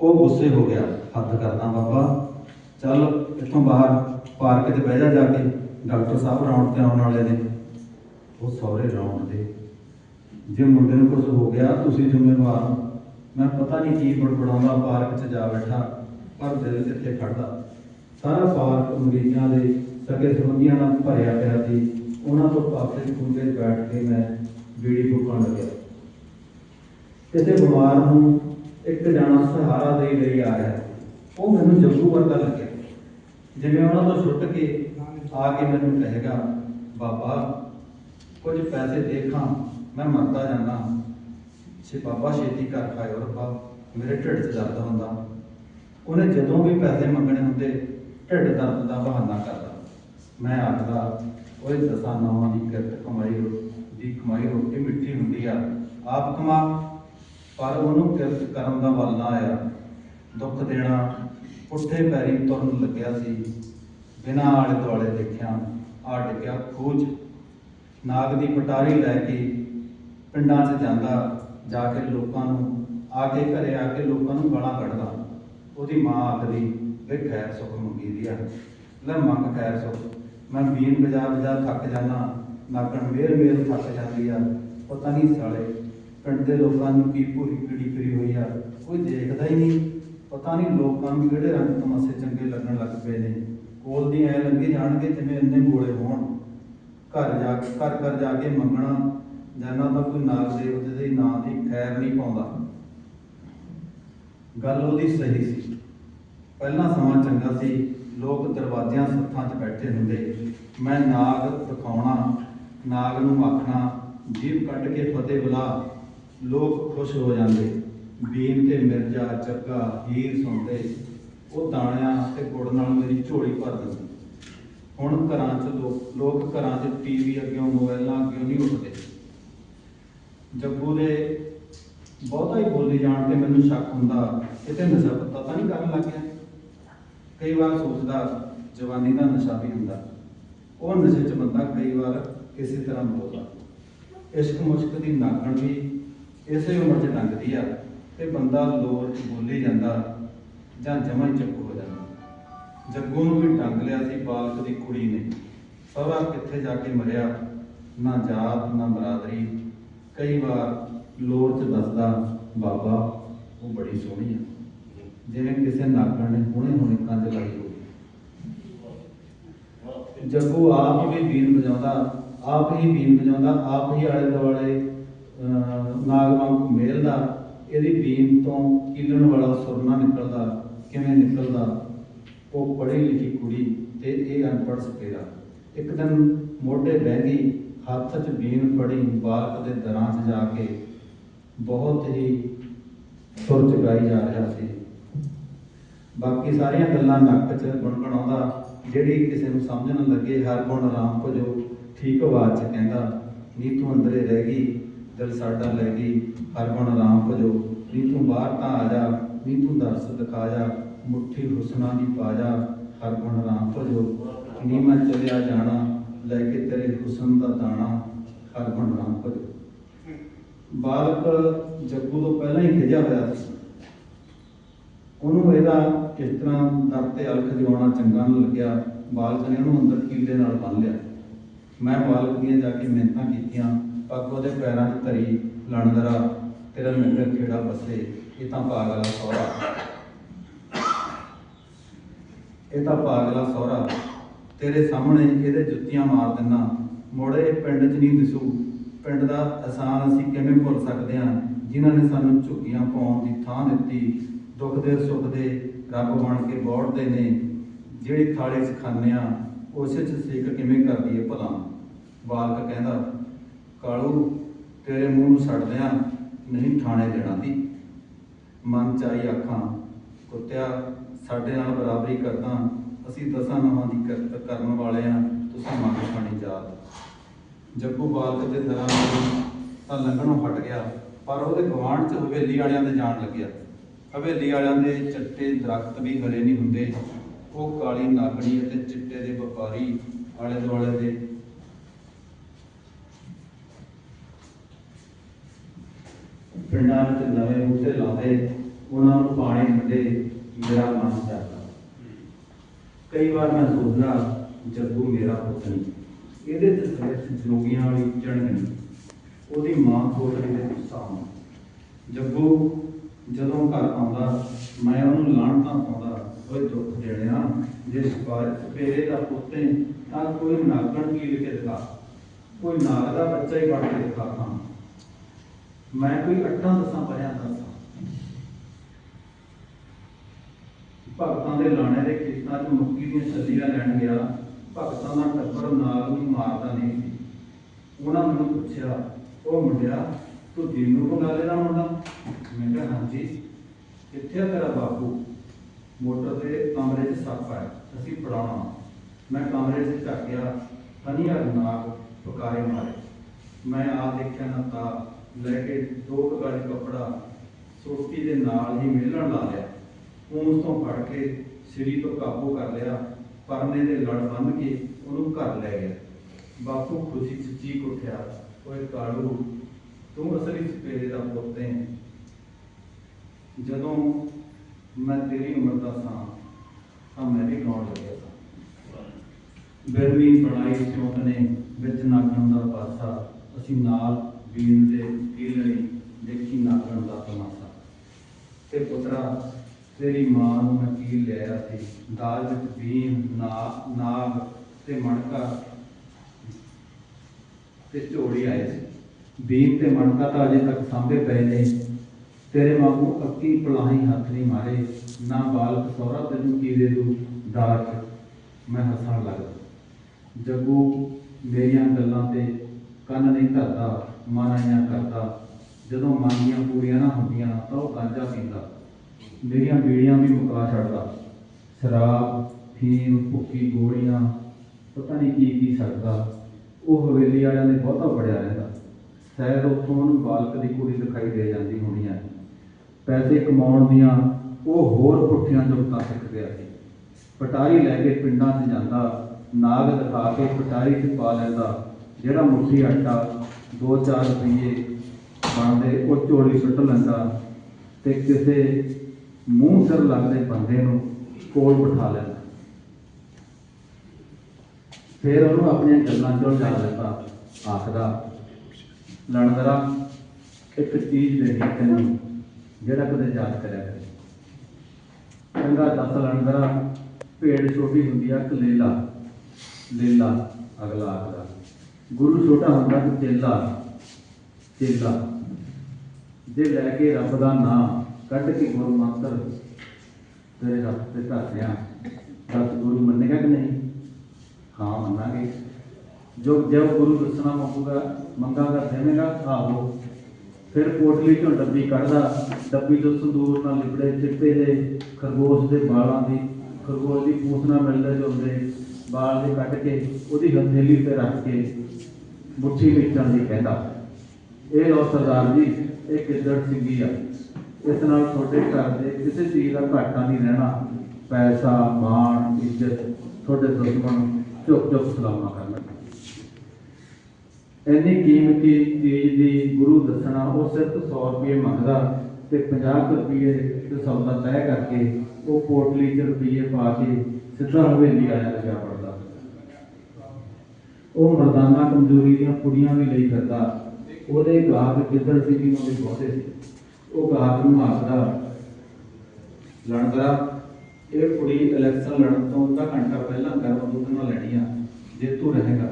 ਉਹ ਗੁੱਸੇ ਹੋ ਗਿਆ। ਹੱਥ ਕਰਦਾ ਬਾਬਾ। ਚੱਲ ਇੱਥੋਂ ਬਾਹਰ ਪਾਰਕ 'ਚ ਬਹਿ ਜਾ ਜਾ ਕੇ। ਡਾਕਟਰ ਸਾਹਿਬ ਰਾਉਂਡ ਤੇ ਆਉਣ ਵਾਲੇ ਨੇ। ਉਹ ਸਹੁਰੇ ਰਾਉਂਡ ਤੇ ਜੇ ਮੁੰਡੇ ਨੂੰ ਕੁਝ ਹੋ ਗਿਆ ਤੁਸੀਂ ਜ਼ਿੰਮੇਵਾਰ ਹੋ। ਮੈਂ ਪਤਾ ਨਹੀਂ ਕੀ ਬੜਬੜਾਉਂਦਾ ਪਾਰਕ 'ਚ ਜਾ ਬੈਠਾ। ਪਰ ਦਿਲ ਕਿੱਥੇ ਖੜਦਾ। ਸਾਰਾ ਪਾਰਕ ਮਰੀਜ਼ਾਂ ਦੇ ਸਕੇ ਸੰਬੰਧੀਆਂ ਨਾਲ ਭਰਿਆ ਪਿਆ ਸੀ। ਉਹਨਾਂ ਤੋਂ ਪਾਸੇ ਖੁੰਝੇ ਬੈਠ ਕੇ ਮੈਂ ਬੀੜੀ ਫੂਕਣ ਲੱਗਿਆ। ਕਿਸੇ ਬਿਮਾਰ ਨੂੰ ਇੱਕ ਜਾਣਾ ਸਹਾਰਾ ਦੇ ਲਈ ਆ ਰਿਹਾ ਉਹ ਮੈਨੂੰ ਜੱਗੂ ਵਰਗਾ ਲੱਗਿਆ। ਜਿਵੇਂ ਉਹਨਾਂ ਤੋਂ ਛੁੱਟ ਕੇ ਆ ਕੇ ਮੈਨੂੰ ਕਹੇਗਾ, ਬਾਬਾ, ਕੁਝ ਪੈਸੇ ਦੇਖਾਂ, ਮੈਂ ਮਰਦਾ ਜਾਂਦਾ ਛੇ ਬਾਬਾ ਛੇਤੀ ਕਰ ਖਾਇਓ ਰੱਬਾ, ਮੇਰੇ ਢਿੱਡ 'ਚ ਦਰਦ ਹੁੰਦਾ। ਉਹਨੇ ਜਦੋਂ ਵੀ ਪੈਸੇ ਮੰਗਣੇ ਹੁੰਦੇ, ਢਿੱਡ ਦਰਦ ਦਾ ਬਹਾਨਾ ਕਰਦਾ। ਮੈਂ ਆਖਦਾ, ਓਏ ਦਸਾਂ ਨਾਵਾਂ ਦੀ ਕਿਰਤ ਕਮਾਈ ਦੀ ਕਮਾਈ ਰੋਟੀ ਮਿੱਠੀ ਹੁੰਦੀ ਆ, ਆਪ ਕਮਾ। ਪਰ ਉਹਨੂੰ ਕਿਰਤ ਕਰਨ ਦਾ ਵੱਲ ਨਾ ਆਇਆ। ਦੁੱਖ ਦੇਣਾ ਪੁੱਠੇ ਪੈਰੀ ਤੁਰਨ ਲੱਗਿਆ ਸੀ। ਬਿਨਾਂ ਆਲੇ ਦੁਆਲੇ ਦੇਖਿਆ ਆ ਗਿਆ ਖੋਜ। ਨਾਗ ਦੀ ਪਟਾਰੀ ਲੈ ਕੇ ਪਿੰਡਾਂ 'ਚ ਜਾਂਦਾ, ਜਾ ਕੇ ਲੋਕਾਂ ਨੂੰ, ਆ ਕੇ ਘਰੇ ਆ ਕੇ ਲੋਕਾਂ ਨੂੰ ਗਾਲਾਂ ਕੱਢਦਾ। ਉਹਦੀ ਮਾਂ ਆਖਦੀ ਵੇ ਖੈਰ ਸੁੱਖ ਮੰਗੀ ਦੀ ਆ। ਲੈ ਮੰਗ ਖੈਰ ਸੁੱਖ। ਮੈਂ ਬੀਨ ਵਜਾ ਵਜਾ ਥੱਕ ਜਾਣਾ ਨਾਗਣ ਮੇਰ ਮੇਰ ਥੱਕ ਜਾਂਦੀ ਆ। ਪਤਾ ਨਹੀਂ ਸਾਲੇ, ਪਿੰਡ ਦੇ ਲੋਕਾਂ ਨੂੰ ਕੀ ਭੂਰੀ ਪੀੜੀ ਪਈ ਹੋਈ ਆ। ਕੋਈ ਦੇਖਦਾ ਹੀ ਨਹੀਂ। ਪਤਾ ਨਹੀਂ ਲੋਕਾਂ ਨੂੰ ਕਿਹੜੇ ਰੰਗ ਤਮਾਸ਼ੇ ਚੰਗੇ ਲੱਗਣ ਲੱਗ ਪਏ ਨੇ। ਕੋਲ ਦੀ ਐ ਲੱਗੇ ਜਾਣਗੇ ਜਿਵੇਂ ਇੰਨੇ ਗੋਲੇ ਹੋਣ। ਘਰ ਜਾ ਕੇ ਘਰ ਘਰ ਜਾ ਕੇ ਮੰਗਣਾ, ਜਾਨਾ ਤਾਂ ਕੋਈ ਨਾਗ ਦੇਵਤੇ ਦੇ ਨਾਂ ਦੀ ਖੈਰ ਨਹੀਂ ਪਾਉਂਦਾ। ਗੱਲ ਉਹਦੀ ਸਹੀ ਸੀ। ਪਹਿਲਾਂ ਸਮਾਂ ਚੰਗਾ ਸੀ, ਲੋਕ ਦਰਵਾਜ਼ਿਆਂ ਸੱਥਾਂ 'ਚ ਬੈਠੇ ਹੁੰਦੇ। ਮੈਂ ਨਾਗ ਦਿਖਾਉਣਾ, ਨਾਗ ਨੂੰ ਆਖਣਾ, ਜੀਭ ਕੱਢ ਕੇ ਫਤਿਹ ਬੁਲਾ। ਲੋਕ ਖੁਸ਼ ਹੋ ਜਾਂਦੇ। ਬੀਨ ਤੇ ਮਿਰਜ਼ਾ ਚੱਗਾ ਹੀਰ ਸੁਣਦੇ ਉਹ ਦਾਣਿਆਂ ਤੇ ਗੁੜ ਨਾਲ ਮੇਰੀ ਝੋਲੀ ਭਰ ਦਿੰਦੇ। ਹੁਣ ਘਰਾਂ 'ਚ ਲੋਕ ਲੋਕ ਘਰਾਂ 'ਚ ਟੀਵੀ ਅੱਗਿਓਂ ਮੋਬਾਈਲਾਂ ਅੱਗਿਓਂ ਨਹੀਂ ਉੱਠਦੇ। ਜੱਗੂ ਦੇ ਬਹੁਤਾ ਹੀ ਬੋਲੀ ਜਾਣ ਤੇ ਮੈਨੂੰ ਸ਼ੱਕ ਹੁੰਦਾ ਕਿਤੇ ਨਸ਼ਾ ਪੱਤਾ ਤਾਂ ਨਹੀਂ ਕਰਨ ਲੱਗ ਗਿਆ। ਕਈ ਵਾਰ ਸੋਚਦਾ ਜਵਾਨੀ ਦਾ ਨਸ਼ਾ ਵੀ ਹੁੰਦਾ। ਉਹ ਨਸ਼ੇ 'ਚ ਬੰਦਾ ਕਈ ਵਾਰ ਕਿਸੇ ਤਰ੍ਹਾਂ ਬੋਲਦਾ ਇਸ਼ਕ ਮੁਸ਼ਕ ਦੀ ਨਾਗਣ ਵੀ ਇਸੇ ਉਮਰ 'ਚ ਲੰਘਦੀ ਆ ਤੇ ਬੰਦਾ ਲੋਰ 'ਚ ਬੋਲੀ ਜਾਂਦਾ ਜਾਂ ਜਮਾਂ ਹੀ ਚੁੱਪ ਹੋ ਜਾਂਦਾ। ਜੱਗੂ ਨੂੰ ਵੀ ਡੰਗ ਲਿਆ ਸੀ ਬਾਲਕ ਦੀ ਕੁੜੀ ਨੇ। ਸਹੁਰਾ ਕਿੱਥੇ ਜਾ ਕੇ ਮਰਿਆ, ਨਾ ਜਾਤ, ਨਾ ਬਰਾਦਰੀ। ਕਈ ਵਾਰ ਲੋਰ 'ਚ ਦੱਸਦਾ, ਬਾਬਾ, ਉਹ ਬੜੀ ਸੋਹਣੀ ਆ। ਜਿਵੇਂ ਕਿਸੇ ਨਾਗਣ ਨੇ ਹੁਣੇ ਹੁਣੇ ਕੰਧ ਲਾਈ ਹੋਵੇ ਜੱਗੂ ਆਪ ਵੀ ਬੀਨ ਵਜਾਉਂਦਾ, ਆਪ ਹੀ ਬੀਨ ਵਜਾਉਂਦਾ, ਆਪ ਹੀ ਆਲੇ ਦੁਆਲੇ ਨਾਗ ਵਾਂਗ ਮੇਲਦਾ। ਇਹਦੀ ਬੀਨ ਤੋਂ ਕੀਲਣ ਵਾਲਾ ਸੁਰਨਾ ਨਿਕਲਦਾ, ਕਿਵੇਂ ਨਿਕਲਦਾ? ਉਹ ਪੜ੍ਹੀ ਲਿਖੀ ਕੁੜੀ ਤੇ ਇਹ ਅਨਪੜ੍ਹ ਸਪੇਰਾ। ਇੱਕ ਦਿਨ ਮੋਢੇ ਬਹਿ ਗਈ, ਹੱਥ 'ਚ ਬੀਨ ਫੜੀ ਬਾਲਕ ਦੇ ਦਰਾਂ 'ਚ ਜਾ ਕੇ ਬਹੁਤ ਹੀ ਸੁਰ ਚ ਜਾ ਰਿਹਾ ਸੀ। ਬਾਕੀ ਸਾਰੀਆਂ ਗੱਲਾਂ ਨੱਕ 'ਚ ਗੁਣਗੁਣਾਉਂਦਾ, ਜਿਹੜੀ ਕਿਸੇ ਨੂੰ ਸਮਝ ਨਾ ਲੱਗੇ, ਹਰ ਗੁਣ ਰਾਮ ਭਜੋ, ਠੀਕ ਆਵਾਜ਼ 'ਚ ਕਹਿੰਦਾ ਨੀ ਤੂੰ ਅੰਦਰੇ ਰਹਿ ਗਈ, ਦਿਲ ਸਾਡਾ ਲੈ ਗਈ, ਹਰ ਗੁਣ ਰਾਮ ਭਜੋ ਨੀ ਤੂੰ ਬਾਹਰ ਤਾਂ ਆ ਜਾ ਨੀ ਤੂੰ ਦਰਸ ਦਿਖਾ ਜਾ, ਮੁੱਠੀ ਹੁਸਨਾ ਦੀ ਪਾ ਜਾ, ਹਰ ਗੁਣ ਰਾਮ ਭਜੋ, ਨੀ ਮੈਂ ਚਲਿਆ ਜਾਣਾ, ਲੈ ਕੇ ਤੇਰੇ ਹੁਸਨ ਦਾ ਦਾਣਾ, ਹਰ ਗੁਣ ਰਾਮ ਭਜੋ। ਬਾਲਕ ਜੱਗੂ ਤੋਂ ਪਹਿਲਾਂ ਹੀ ਖਿਜਿਆ ਹੋਇਆ ਸੀ। ਉਹਨੂੰ ਇਹਦਾ ਕਿਸ ਤਰ੍ਹਾਂ ਦਰ ਤੇ ਅਲਖ ਜਵਾਉਣਾ ਚੰਗਾ ਨਾ ਲੱਗਿਆ, ਬਾਲਕ ਨੇ ਉਹਨੂੰ ਅੰਦਰ ਕੀਲੇ ਨਾਲ ਬੰਨ ਲਿਆ। ਮੈਂ ਬਾਲਕ ਦੀਆਂ ਜਾ ਕੇ ਮਿਹਨਤਾਂ ਕੀਤੀਆਂ, ਪੱਗ ਉਹਦੇ ਪੈਰਾਂ 'ਚ ਧਰੀ ਲਣਦਰਾ ਤੇਰਾ ਨਗਰ ਖੇੜਾ ਬਸੇ, ਇਹ ਤਾਂ ਪਾਗਲਾ ਸਹੁਰਾ। ਇਹ ਤਾਂ ਪਾਗਲਾ ਸਹੁਰਾ। ਤੇਰੇ ਸਾਹਮਣੇ ਇਹਦੇ ਜੁੱਤੀਆਂ ਮਾਰ ਦਿੰਨਾ। ਮੋੜੇ ਪਿੰਡ 'ਚ ਨਹੀਂ ਦਿਸੂ। ਪਿੰਡ ਦਾ ਅਹਿਸਾਨ ਅਸੀਂ ਕਿਵੇਂ ਭੁੱਲ ਸਕਦੇ ਹਾਂ? ਜਿਨ੍ਹਾਂ ਨੇ ਸਾਨੂੰ ਝੁੱਗੀਆਂ ਪਾਉਣ ਦੀ ਥਾਂ ਦਿੱਤੀ, ਦੁੱਖ ਦੇ ਸੁੱਖ ਦੇ ਰੱਬ ਬਣ ਕੇ ਬੋੜਦੇ ਨੇ, ਜਿਹੜੀ ਥਾਲੀ 'ਚ ਖਾਂਦੇ ਆ, ਉਸੇ 'ਚ ਸੇਕ ਕਿਵੇਂ ਕਰਦੀ ਏ ਭਲਾ? ਬਾਲਕ ਕਹਿੰਦਾ, ਕਾਲੂ, ਤੇਰੇ ਮੂੰਹ ਨੂੰ ਛੱਡਦਿਆਂ ਨਹੀਂ ਥਾਣੇ ਦੇਣਾ ਦੀ ਮਨ ਚ ਆਈ ਅੱਖਾਂ ਕੁੱਤਿਆ, ਸਾਡੇ ਨਾਲ ਬਰਾਬਰੀ ਕਰਦਾ, ਅਸੀਂ ਦਸਾਂ ਨਵਾਂ ਦੀ ਕਰਤ ਕਰਨ ਵਾਲੇ ਆ, ਤੁਸੀਂ ਮੰਗ ਖਾਣੀ ਜਾਤ। ਜੱਗੂ ਬਾਲਕ ਦੇ ਦਰਾਂ ਤਾਂ ਲੰਘਣੋਂ ਹਟ ਗਿਆ, ਪਰ ਉਹਦੇ ਗਵਾਂਢ ਚ ਹਵੇਲੀ ਵਾਲਿਆਂ ਦੇ ਜਾਣ ਲੱਗਿਆ। ਹਵੇਲੀ ਵਾਲਿਆਂ ਦੇ ਚੱਟੇ ਦਰਖਤ ਵੀ ਹਰੇ ਨਹੀਂ ਹੁੰਦੇ। ਉਹ ਕਾਲੀ ਨਾਗਣੀ ਅਤੇ ਚਿੱਟੇ ਦੇ ਵਪਾਰੀ ਆਲੇ ਦੁਆਲੇ ਦੇ। ਪਿੰਡਾਂ ਵਿੱਚ ਨਵੇਂ ਬੂਟੇ ਲਾਉਂਦੇ, ਉਹਨਾਂ ਨੂੰ ਪਾਣੀ ਦਿੰਦੇ, ਮੇਰਾ ਮਨ ਕਰਦਾ। ਕਈ ਵਾਰ ਮੈਂ ਸੋਚਦਾ, ਜੱਗੂ ਮੇਰਾ ਪੁੱਤ ਨਹੀਂ। ਇਹਦੇ ਤੇ ਸਿਰ ਜੋਗੀਆਂ ਵਾਲੀ ਚੜ੍ਹਨੀ ਉਹਦੀ ਮਾਂ ਕੋਟੜੀ ਦੇ ਸਾਹਮਣੇ ਜੱਗੂ ਜਦੋਂ ਘਰ ਆਉਂਦਾ, ਮੈਂ ਉਹਨੂੰ ਲਾਣਤਾ ਪਾਉਂਦਾ ਓਏ ਦੁੱਖ ਦੇਣਿਆ ਜੇ ਸਪਾਰ ਦਾ ਪੁੱਤੇ ਤਾਂ ਕੋਈ ਨਾਗਣ ਕੀ ਲਿਖੇ ਦਿਖਾ? ਕੋਈ ਨਾਗ ਦਾ ਬੱਚਾ ਹੀ ਬਣ ਕੇ ਦਿਖਾ ਹਾਂ ਮੈਂ ਕੋਈ ਅੱਠਾਂ ਦਸਾਂ ਪੜਿਆ ਦੱਸਾਂ। ਭਗਤਾਂ ਦੇ ਲਾਣੇ ਦੇ ਖੇਤਾਂ 'ਚ ਮੁੱਕੀ ਦੀਆਂ ਛੱਲੀਆਂ ਲੈਣ ਗਿਆ। ਭਗਤਾਂ ਦਾ ਟੱਬਰ ਨਾਲ ਨੂੰ ਮਾਰਦਾ ਨਹੀਂ ਸੀ। ਉਹਨਾਂ ਮੈਨੂੰ ਪੁੱਛਿਆ, ਉਹ ਮੁੰਡਿਆ ਤੂੰ ਦੀਨੂ ਬਣਾ ਲੈਣਾ ਮੁੰਡਾ। ਮੈਂ ਕਿਹਾ, ਹਾਂਜੀ। ਕਿੱਥੇ ਆ ਤੇਰਾ ਬਾਪੂ। ਮੋਟਰ ਤੇ ਕਮਰੇ 'ਚ ਸੱਪ ਆਇਆ। ਅਸੀਂ ਪੜਾਉਣਾ ਮੈਂ ਕਮਰੇ 'ਚ ਝੱਕ ਗਿਆ। ਨਾਗ ਪਕਾਰੇ ਮਾਰੇ। ਮੈਂ ਆ ਦੇਖਿਆ ਨਾ ਤਾਂ ਲੈ ਕੇ ਦੋ ਕਗਾਲ ਕੱਪੜਾ ਸੋਟੀ ਦੇ ਨਾਲ ਹੀ ਮਿਲਣ ਲਾ ਲਿਆ। ਉਸ ਤੋਂ ਫੜ ਕੇ ਸ੍ਰੀ ਤੋਂ ਕਾਬੂ ਕਰ ਲਿਆ। ਪਰਨੇ ਦੇ ਲੜ ਬੰਨ ਕੇ ਉਹਨੂੰ ਘਰ ਲੈ ਗਿਆ। ਬਾਪੂ ਖੁਸ਼ੀ ਚ ਚੀਕ ਉੱਠਿਆ। ਓਏ ਕਾਲੂ ਤੂੰ ਅਸਲੀ ਸਪੇਰੇ ਦਾ ਪੁੱਤ ਹੈ। ਜਦੋਂ ਮੈਂ ਤੇਰੀ ਉਮਰ ਦਾ ਸਾਂ, ਤਾਂ ਮੈਂ ਵੀ ਗਾਉਣ ਲੱਗਿਆ ਸਾਂ। ਬਿਰਮੀ ਬਣਾਈ ਚੌਂਕ ਨੇ ਵਿੱਚ ਨਾਗਣ ਦਾ ਪਾਸਾ, ਅਸੀਂ ਨਾਲ ਬੀਨ ਦੇ ਕੀਲਣੀ ਦੇਖੀ ਨਾਗਣ ਦਾ ਤਮਾਸ਼ਾ। ਤੇ ਪੁੱਤਰਾ, ਤੇਰੀ ਮਾਂ ਨੂੰ ਮੈਂ ਕੀ ਲਿਆ ਸੀ। ਦਾਲ ਵਿੱਚ ਬੀਨ ਨਾਗ ਤੇ ਮਣਕਾ ਤੇ ਝੋੜੀ ਆਏ ਸੀ। ਵੀਰ ਤੇ ਮਣਕਾ ਤਾਂ ਅਜੇ ਤੱਕ ਸਾਂਭੇ ਪਏ ਨੇ। ਤੇਰੇ ਵਾਂਗੂ ਅੱਕੀ ਪਲਾਹੀ ਹੱਥ ਨਹੀਂ ਮਾਰੇ, ਨਾ ਬਾਲਕ ਸਹੁਰਾ ਤੈਨੂੰ ਕੀ ਦੇ ਦੂ ਦਾਜ ਮੈਂ ਹੱਸਣ ਲੱਗਾ ਜੱਗੂ, ਮੇਰੀਆਂ ਗੱਲਾਂ ਤੇ ਕੰਨ ਨਹੀਂ ਧਰਦਾ, ਮਨ ਆਈਆਂ ਕਰਦਾ, ਜਦੋਂ ਮਨ ਦੀਆਂ ਪੂਰੀਆਂ ਨਾ ਹੁੰਦੀਆਂ, ਤਾਂ ਉਹ ਗਾਂਜਾ ਪੀਂਦਾ। ਮੇਰੀਆਂ ਬੀੜੀਆਂ ਵੀ ਮੁਕਾ ਛੱਡਦਾ। ਸ਼ਰਾਬ ਫੀਮ ਭੁੱਕੀ ਗੋਲੀਆਂ, ਪਤਾ ਨਹੀਂ ਕੀ ਕੀ ਛੱਡਦਾ ਉਹ ਹਵੇਲੀ ਵਾਲਿਆਂ ਨੇ ਬਹੁਤਾ ਬੜਿਆ ਰਹਿੰਦਾ ਸ਼ਾਇਦ ਉੱਥੋਂ ਉਹਨੂੰ ਬਾਲਕ ਦੀ ਕੁੜੀ ਦਿਖਾਈ ਦੇ ਜਾਂਦੀ ਹੋਣੀ ਹੈ ਪੈਸੇ ਕਮਾਉਣ ਦੀਆਂ ਉਹ ਹੋਰ ਪੁੱਠੀਆਂ ਜੁਗਤਾਂ ਸਿੱਖ ਗਿਆ ਸੀ। ਪਟਾਰੀ ਲੈ ਕੇ ਪਿੰਡਾਂ 'ਚ ਜਾਂਦਾ, ਨਾਗ ਦਿਖਾ ਕੇ ਪਟਾਰੀ 'ਚ ਪਾ ਲੈਂਦਾ, ਜਿਹੜਾ ਮੁੱਠੀ ਆਟਾ 2-4 ਰੁਪਏ ਬਣਦੇ, ਉਹ ਝੋਲੀ ਸੁੱਟ ਲੈਂਦਾ ਤੇ ਕਿਸੇ ਮੂੰਹ ਸਿਰ ਲੱਗਦੇ ਬੰਦੇ ਨੂੰ ਕੋਲ ਬਿਠਾ ਲੈਂਦਾ। ਫਿਰ ਉਹਨੂੰ ਆਪਣੀਆਂ ਗੱਲਾਂ ਚੋਂ ਉਲਝਾ ਲੈਂਦਾ ਆਖਦਾ ਲੜਦਰਾ ਇੱਕ ਚੀਜ਼ ਦੇਣੀ ਤੈਨੂੰ ਜਿਹੜਾ ਕਦੇ ਯਾਦ ਕਰਿਆ ਕਰੇ। ਚੰਗਾ ਦੱਸ ਲੜਦਰਾ ਭੇਡ ਛੋਟੀ ਹੁੰਦੀ ਆ ਕਲੇਲਾ ਲੇਲਾ। ਅਗਲਾ ਆਖਦਾ। ਗੁਰੂ ਛੋਟਾ ਹੁੰਦਾ ਤੇ ਚੇਲਾ। ਚੇਲਾ। ਜੇ ਲੈ ਕੇ ਰੱਬ ਦਾ ਨਾਮ ਕੱਢ ਕੇ ਗੁਰੂ ਮੰਤਰ ਤੇਰੇ ਰੱਬ ਤੇ ਧਰਦਿਆਂ ਦੱਸ ਗੁਰੂ ਮੰਨੇਗਾ ਕਿ ਨਹੀਂ? ਹਾਂ ਮੰਨਾਂਗੇ। ਜੋ ਜੋ ਗੁਰੂ ਦੱਸਣਾ ਮੰਗੂਗਾ, ਮੰਗਾਗਾ, ਦੇਵੇਗਾ, ਆਹੋ। ਫਿਰ ਕੋਟਲੀ ਚੋਂ ਡੱਬੀ ਕੱਢਦਾ, ਡੱਬੀ ਤੋਂ ਸੰਦੂਰ ਨਾਲ ਲਿਬੜੇ ਚਿੱਟੇ ਦੇ ਖਰਗੋਸ਼ ਦੇ ਵਾਲਾਂ ਦੀ, ਖਰਗੋਸ਼ ਦੀ ਪੂਛ ਨਾਲ ਮਿਲਦੇ ਜੁਲਦੇ ਵਾਲ ਦੇ ਕੱਢ ਕੇ ਉਹਦੀ ਹਥੇਲੀ ਤੇ ਰੱਖ ਕੇ ਮੁੱਠੀ ਵੇਚਣ ਦੀ ਕਹਿੰਦਾ। ਇਹ ਲੋ ਸਰਦਾਰ ਜੀ, ਇਹ ਕਿੱਦੜ ਸਿੰਘੀ ਆ। ਇਸ ਨਾਲ ਤੁਹਾਡੇ ਘਰ ਦੇ ਕਿਸੇ ਚੀਜ਼ ਦਾ ਘਾਟਾ ਨਹੀਂ ਰਹਿਣਾ। ਪੈਸਾ, ਮਾਣ, ਇੱਜ਼ਤ, ਤੁਹਾਡੇ ਦੁਸ਼ਮਣ ਚੁੱਪ ਚੁੱਪ ਸਲਾਮਾ ਕਰਨਗੇ। ਇੰਨੀ ਕੀਮਤੀ ਚੀਜ਼ ਦੀ ਗੁਰੂ ਦੱਸਣਾ, ਉਹ ਸਿਰਫ 100 ਰੁਪਏ ਮੰਗਦਾ ਤੇ 50 ਕੁ ਰੁਪਏ ਤੇ ਸੌਦਾ ਤੈਅ ਕਰਕੇ ਉਹ ਪੋਟਲੀ ਚ ਰੁਪਏ ਪਾ ਕੇ ਸਿੱਧਾ ਹਵੇਲੀ ਆਇਆ ਲਗਾ ਪੜਦਾ ਉਹ ਮਰਦਾਨਾ ਕਮਜ਼ੋਰੀ ਦੀਆਂ ਕੁੜੀਆਂ ਵੀ ਲਈ ਕਰਦਾ ਉਹਦੇ ਗਾਹਕ ਕਿੱਧਰ ਸੀ, ਵੀ ਉਹਦੇ ਬਹੁਤੇ ਸੀ। ਉਹ ਗਾਹਕ ਨੂੰ ਮਾਰਦਾ ਲੜਦਾ ਇਹ ਕੁੜੀ ਇਲੈਕਸ਼ਨ ਲੜਨ ਤੋਂ ਅੱਧਾ ਘੰਟਾ ਪਹਿਲਾਂ ਗਰਮ ਦੁੱਧ ਨਾਲ ਲੈਣੀ ਆ ਜੇ ਤੂੰ ਰਹੇਗਾ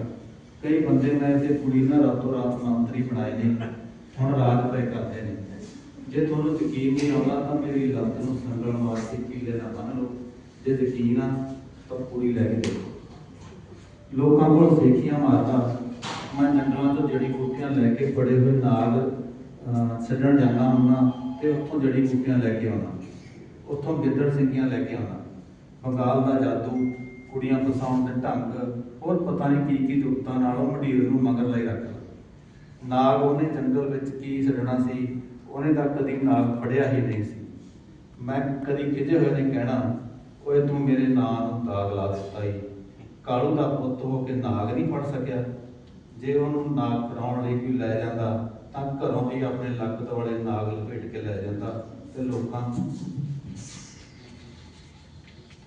ਕਈ ਬੰਦੇ ਨੇ ਤੇ ਕੁੜੀ ਨਾਲ ਰਾਤੋਂ ਰਾਤ ਮੰਤਰੀ ਬਣਾਏ ਨੇ ਹੁਣ ਰਾਜ ਪੈ ਕਰਦੇ ਨੇ। ਜੇ ਤੁਹਾਨੂੰ ਯਕੀਨ ਨਹੀਂ ਆਉਂਦਾ ਤਾਂ ਮੇਰੀ ਲੱਤ ਨੂੰ ਸੰਗਲ ਮਾਰ ਕੀਲੇ ਨਾਲ ਬੰਨ ਲਓ। ਜੇ ਯਕੀਨ ਆ ਤਾਂ ਕੁੜੀ ਲੈ ਕੇ ਦੇਖੋ। ਲੋਕਾਂ ਕੋਲ ਸੇਖੀਆਂ ਮਾਰਦਾ। ਮੈਂ ਜੰਗਲਾਂ ਤੋਂ ਜੜੀ ਬੂਟੀਆਂ ਲੈ ਕੇ ਬੜੇ ਹੋਏ ਨਾਗ ਅਹ, ਛੱਡਣ ਜਾਂਦਾ ਹੁੰਦਾ ਤੇ ਉੱਥੋਂ ਜੜੀ ਬੂਟੀਆਂ ਲੈ ਕੇ ਆਉਣਾ ਉੱਥੋਂ ਗਿੱਦੜ ਸਿੰਘੀਆਂ ਲੈ ਕੇ ਆਉਣਾ ਬੰਗਾਲ ਦਾ ਜਾਦੂ ਕੁੜੀਆਂ ਫਸਾਉਣ ਦੇ ਢੰਗ ਹੋਰ ਪਤਾ ਨਹੀਂ ਕੀ ਕੀ ਜੁਗਤਾਂ ਨਾਲ ਉਹ ਮੰਡੀਰ ਨੂੰ ਮਗਰ ਲਈ ਰੱਖਦਾ। ਨਾਗ ਉਹਨੇ ਜੰਗਲ ਵਿੱਚ ਕੀ ਛੱਡਣਾ ਸੀ, ਉਹਨੇ ਤਾਂ ਕਦੀ ਨਾਗ ਫੜਿਆ ਹੀ ਨਹੀਂ ਸੀ। ਮੈਂ ਕਦੀ ਕਿਤੇ ਹੋਏ ਨੇ ਕਹਿਣਾ, ਓਏ ਤੂੰ ਮੇਰੇ ਨਾਂ ਨੂੰ ਦਾਗ ਲਾ ਦਿੱਤਾ ਈ। ਕਾਲੂ ਦਾ ਪੁੱਤ ਹੋ ਕੇ ਨਾਗ ਨਹੀਂ ਫੜ ਸਕਿਆ। ਜੇ ਉਹਨੂੰ ਨਾਗ ਫੜਾਉਣ ਲਈ ਕੋਈ ਲੈ ਜਾਂਦਾ, ਤਾਂ ਘਰੋਂ ਹੀ ਆਪਣੇ ਲੱਕ ਵਾਲੇ ਨਾਗ ਲਪੇਟ ਕੇ ਲੈ ਜਾਂਦਾ ਤੇ ਲੋਕਾਂ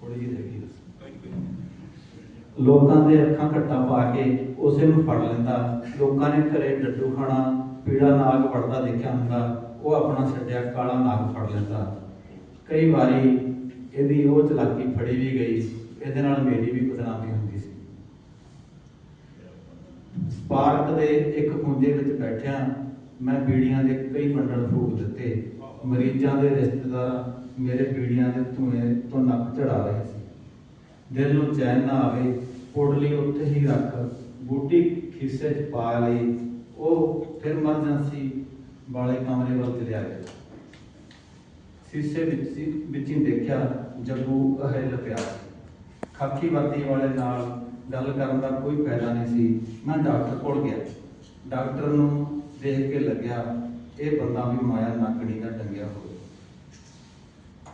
ਥੋੜੀ ਜਿਹੀ ਰਹਿ ਗਈ। ਦੱਸੋ। ਲੋਕਾਂ ਦੇ ਅੱਖਾਂ ਘੱਟਾ ਪਾ ਕੇ ਉਸੇ ਨੂੰ ਫੜ ਲੈਂਦਾ। ਲੋਕਾਂ ਨੇ ਘਰੇ ਡੱਡੂ ਖਾਣਾ, ਪੀੜਾ ਨਾਗ ਫੜਦਾ ਦੇਖਿਆ ਹੁੰਦਾ, ਉਹ ਆਪਣਾ ਛੱਡਿਆ ਕਾਲਾ ਨਾਗ ਫੜ ਲੈਂਦਾ। ਕਈ ਵਾਰੀ ਇਹਦੀ ਉਹ ਚਲਾਕੀ ਫੜੀ ਵੀ ਗਈ, ਇਹਦੇ ਨਾਲ ਮੇਰੀ ਵੀ ਬਦਨਾਮੀ ਹੁੰਦੀ ਸੀ। ਪਾਰਕ ਦੇ ਇੱਕ ਖੁੰਝੇ ਵਿੱਚ ਬੈਠਿਆ ਮੈਂ ਬੀੜੀਆਂ ਦੇ ਕਈ ਬੰਡਲ ਫੂਕ ਦਿੱਤੇ। ਮਰੀਜ਼ਾਂ ਦੇ ਰਿਸ਼ਤੇਦਾਰ ਮੇਰੇ ਬੀੜੀਆਂ ਦੇ ਧੂਏ ਤੋਂ ਨੱਕ ਚੜਾ ਰਹੇ ਸੀ। ਦਿਲ ਨੂੰ ਚੈਨ ਨਾ ਆਵੇ ਪੋੜਲੀ ਉੱਥੇ ਹੀ ਰੱਖ, ਬੂਟੀ ਖਿੱਸੇ 'ਚ ਪਾ ਲਈ, ਉਹ ਫਿਰ ਐਮਰਜੈਂਸੀ ਵਾਲੇ ਕਮਰੇ ਵੱਲ ਚਲਿਆ ਗਿਆ। ਸ਼ੀਸ਼ੇ ਵਿੱਚ ਵਿੱਚ ਹੀ ਦੇਖਿਆ ਜੱਗੂ ਅਹਿਲ ਪਿਆ ਖਾਕੀ ਵਰਦੀ ਵਾਲੇ ਨਾਲ ਗੱਲ ਕਰਨ ਦਾ ਕੋਈ ਫਾਇਦਾ ਨਹੀਂ ਸੀ ਮੈਂ ਡਾਕਟਰ ਕੋਲ ਗਿਆ। ਡਾਕਟਰ ਨੂੰ ਦੇਖ ਕੇ ਲੱਗਿਆ, ਇਹ ਬੰਦਾ ਵੀ ਮਾਇਆ ਨਾਕੜੀ ਦਾ ਟੰਗਿਆ ਹੋਵੇ।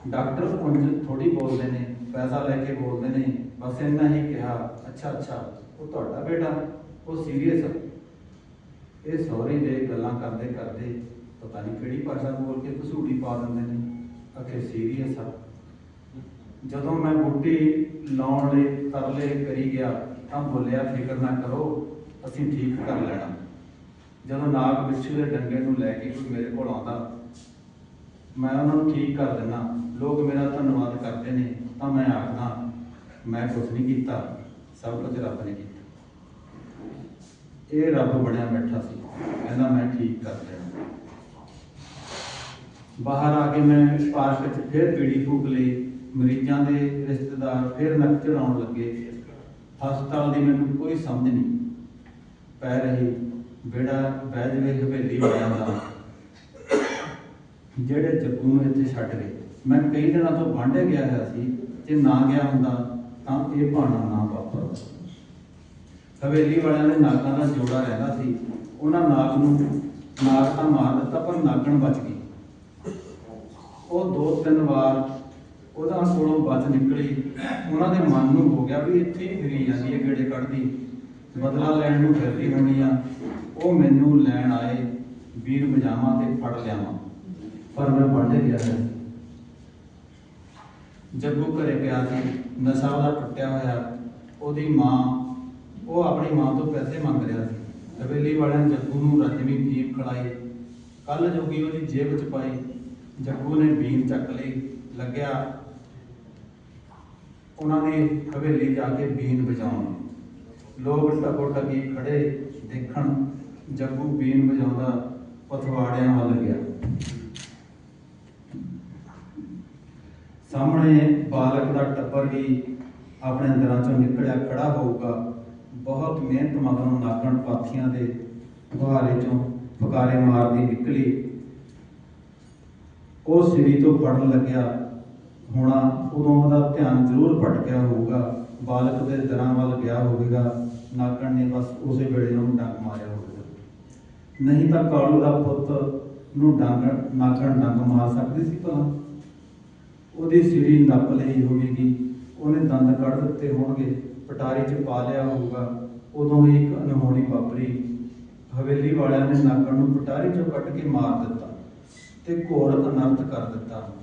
ਡਾਕਟਰ ਉਂਝ ਥੋੜੀ ਬੋਲਦੇ ਨੇ ਪੈਸਾ ਲੈ ਕੇ ਬੋਲਦੇ ਨੇ, ਬਸ ਇੰਨਾ ਹੀ ਕਿਹਾ, ਅੱਛਾ ਅੱਛਾ, ਉਹ ਤੁਹਾਡਾ ਬੇਟਾ, ਉਹ ਸੀਰੀਅਸ ਆ। ਇਹ ਸਹੁਰੇ ਦੇ ਗੱਲਾਂ ਕਰਦੇ ਕਰਦੇ ਪਤਾ ਨਹੀਂ ਕਿਹੜੀ ਭਾਸ਼ਾ ਬੋਲ ਕੇ ਕਸੂੜੀ ਪਾ ਦਿੰਦੇ ਨੇ ਅਖੇ ਸੀਰੀਅਸ ਆ। ਜਦੋਂ ਮੈਂ ਬੂਟੀ ਲਾਉਣ ਲਈ ਤਰਲੇ ਕਰੀ ਗਿਆ, ਤਾਂ ਬੋਲਿਆ, ਫਿਕਰ ਨਾ ਕਰੋ, ਅਸੀਂ ਠੀਕ ਕਰ ਲੈਣਾ। ਜਦੋਂ ਨਾਗ ਬਿੱਛੂ ਦੇ ਡੰਗੇ ਨੂੰ ਲੈ ਕੇ ਕੋਈ ਮੇਰੇ ਕੋਲ ਆਉਂਦਾ, ਮੈਂ ਉਹਨਾਂ ਨੂੰ ਠੀਕ ਕਰ ਦਿੰਦਾ। ਲੋਕ ਮੇਰਾ ਧੰਨਵਾਦ ਕਰਦੇ ਨੇ। ਤਾਂ ਮੈਂ ਆਖਦਾ ਮੈਂ ਕੁਝ ਨਹੀਂ ਕੀਤਾ, ਸਭ ਕੁਝ ਰੱਬ ਨੇ ਕੀਤਾ। ਇਹ ਰੱਬ ਬਣਿਆ ਬੈਠਾ ਸੀ, ਕਹਿੰਦਾ ਮੈਂ ਠੀਕ ਕਰ ਦੇਣਾ ਬਾਹਰ ਆ ਕੇ ਮੈਂ ਪਾਰਕ 'ਚ ਫਿਰ ਪੀੜੀ ਫੂਕ ਲਈ, ਮਰੀਜ਼ਾਂ ਦੇ ਰਿਸ਼ਤੇਦਾਰ ਫਿਰ ਨੱਕ ਚੜਾਉਣ ਲੱਗੇ। ਹਸਪਤਾਲ ਦੀ ਮੈਨੂੰ ਕੋਈ ਸਮਝ ਨਹੀਂ। ਪੈ ਰਹੀ ਬੇੜਾ ਬਹਿ ਜਵੇ ਹਵੇਲੀ ਵਾਲਿਆਂ ਦਾ। ਜਿਹੜੇ ਜੱਗੂ ਨੂੰ ਇੱਥੇ ਛੱਡ ਗਏ। ਮੈਂ ਕਈ ਦਿਨਾਂ ਤੋਂ ਵਾਂਢੇ ਗਿਆ ਹੋਇਆ ਸੀ। ਜੇ ਨਾ ਗਿਆ ਹੁੰਦਾ, ਤਾਂ ਇਹ ਭਾਣਾ ਨਾ ਵਾਪਰਦਾ ਹਵੇਲੀ ਵਾਲਿਆਂ ਨੇ ਨਾਗਾਂ ਦਾ ਜੋੜਾ ਰਹਿੰਦਾ ਸੀ। ਉਹਨਾਂ ਨਾਗ ਨੂੰ ਨਾਗ ਤਾਂ ਮਾਰ ਦਿੱਤਾ, ਪਰ ਨਾਗਣ ਬਚ ਗਈ। ਉਹ ਦੋ ਤਿੰਨ ਵਾਰ ਉਹਦਾ ਕੋਲੋਂ ਬਚ ਨਿਕਲੀ। ਉਹਨਾਂ ਦੇ ਮਨ ਨੂੰ ਹੋ ਗਿਆ ਵੀ ਇੱਥੇ ਫਿਰੀ ਜਾਂਦੀ ਹੈ ਗੇੜੇ ਕੱਢਦੀ। ਬਦਲਾ ਲੈਣ ਨੂੰ ਫਿਰਦੀ ਹੋਣੀ ਆ। ਉਹ ਮੈਨੂੰ ਲੈਣ ਆਏ, ਵੀਰ ਬਜਾਵਾਂ ਤੇ ਫੜ ਲਿਆਵਾਂ। ਪਰ ਮੈਂ ਪੜ੍ਹਦੇ ਗਿਆ ਸੀ ਜੱਗੂ ਘਰੇ ਪਿਆ ਸੀ, ਨਸ਼ਾ ਉਹਦਾ ਟੁੱਟਿਆ ਹੋਇਆ, ਉਹਦੀ ਮਾਂ, ਉਹ ਆਪਣੀ ਮਾਂ ਤੋਂ ਪੈਸੇ ਮੰਗ ਰਿਹਾ ਸੀ। ਹਵੇਲੀ ਵਾਲਿਆਂ ਨੇ ਜੱਗੂ ਨੂੰ ਰਜਵੀ ਫੀਮ ਖੜਾਈ ਕੱਲ ਜੋਗੀ ਉਹਦੀ ਜੇਬ ਵਿੱਚ ਪਾਈ। ਜੱਗੂ ਨੇ ਬੀਨ ਚੱਕ ਲਈ। ਲੱਗਿਆ ਉਹਨਾਂ ਨੇ ਹਵੇਲੀ ਜਾ ਕੇ ਬੀਨ ਵਜਾਉਣ। ਲੋਕ ਟਕੋ ਟਕੀ ਖੜੇ ਦੇਖਣ ਜੱਗੂ ਬੀਨ ਵਜਾਉਂਦਾ ਪਥਵਾੜਿਆਂ ਵੱਲ ਗਿਆ। ਸਾਹਮਣੇ ਬਾਲਕ ਦਾ ਟੱਬਰ ਵੀ ਆਪਣੇ ਅੰਦਰਾਂ ਚੋਂ ਨਿਕਲਿਆ ਖੜਾ ਹੋਊਗਾ। ਬਹੁਤ ਮਿਹਨਤ ਮਗਰੋਂ ਨਾਗਣ ਪਾਥੀਆਂ ਦੇ ਗੁਹਾਰੇ ਚੋਂ ਫੁਕਾਰੇ ਮਾਰਦੀ ਨਿਕਲੀ। ਉਹ ਸਿਰੀ ਤੋਂ ਫੜਨ ਲੱਗਿਆ। ਹੋਣਾ ਉਦੋਂ ਉਹਦਾ ਧਿਆਨ ਜ਼ਰੂਰ ਭਟਕਿਆ ਹੋਊਗਾ। ਬਾਲਕ ਦੇ ਦਰਾਂ ਵੱਲ ਗਿਆ ਹੋਵੇਗਾ। ਨਾਗਣ ਨੇ ਬਸ ਉਸੇ ਵੇਲੇ ਉਹਨੂੰ ਡੰਗ ਮਾਰਿਆ ਹੋਵੇਗਾ। ਨਹੀਂ ਤਾਂ ਕਾਲੂ ਦਾ ਪੁੱਤ ਨੂੰ ਡੰਗ ਨਾਗਣ ਡੰਗ ਮਾਰ ਸਕਦੀ ਸੀ ਭਲਾ। ਉਹਦੀ ਸੀੜੀ ਨੱਪ ਲਈ ਹੋਵੇਗੀ। ਉਹਨੇ ਦੰਦ ਕੱਢ ਦਿੱਤੇ ਹੋਣਗੇ, ਪਟਾਰੀ 'ਚ ਪਾ ਲਿਆ ਹੋਊਗਾ। ਉਦੋਂ ਹੀ ਇੱਕ ਅਨਹੋਣੀ ਵਾਪਰੀ। ਹਵੇਲੀ ਵਾਲਿਆਂ ਨੇ ਨਾਗਣ ਨੂੰ ਪਟਾਰੀ 'ਚੋਂ ਕੱਢ ਕੇ ਮਾਰ ਦਿੱਤਾ ਤੇ ਘੋਰ ਅਨਰਥ ਕਰ ਦਿੱਤਾ।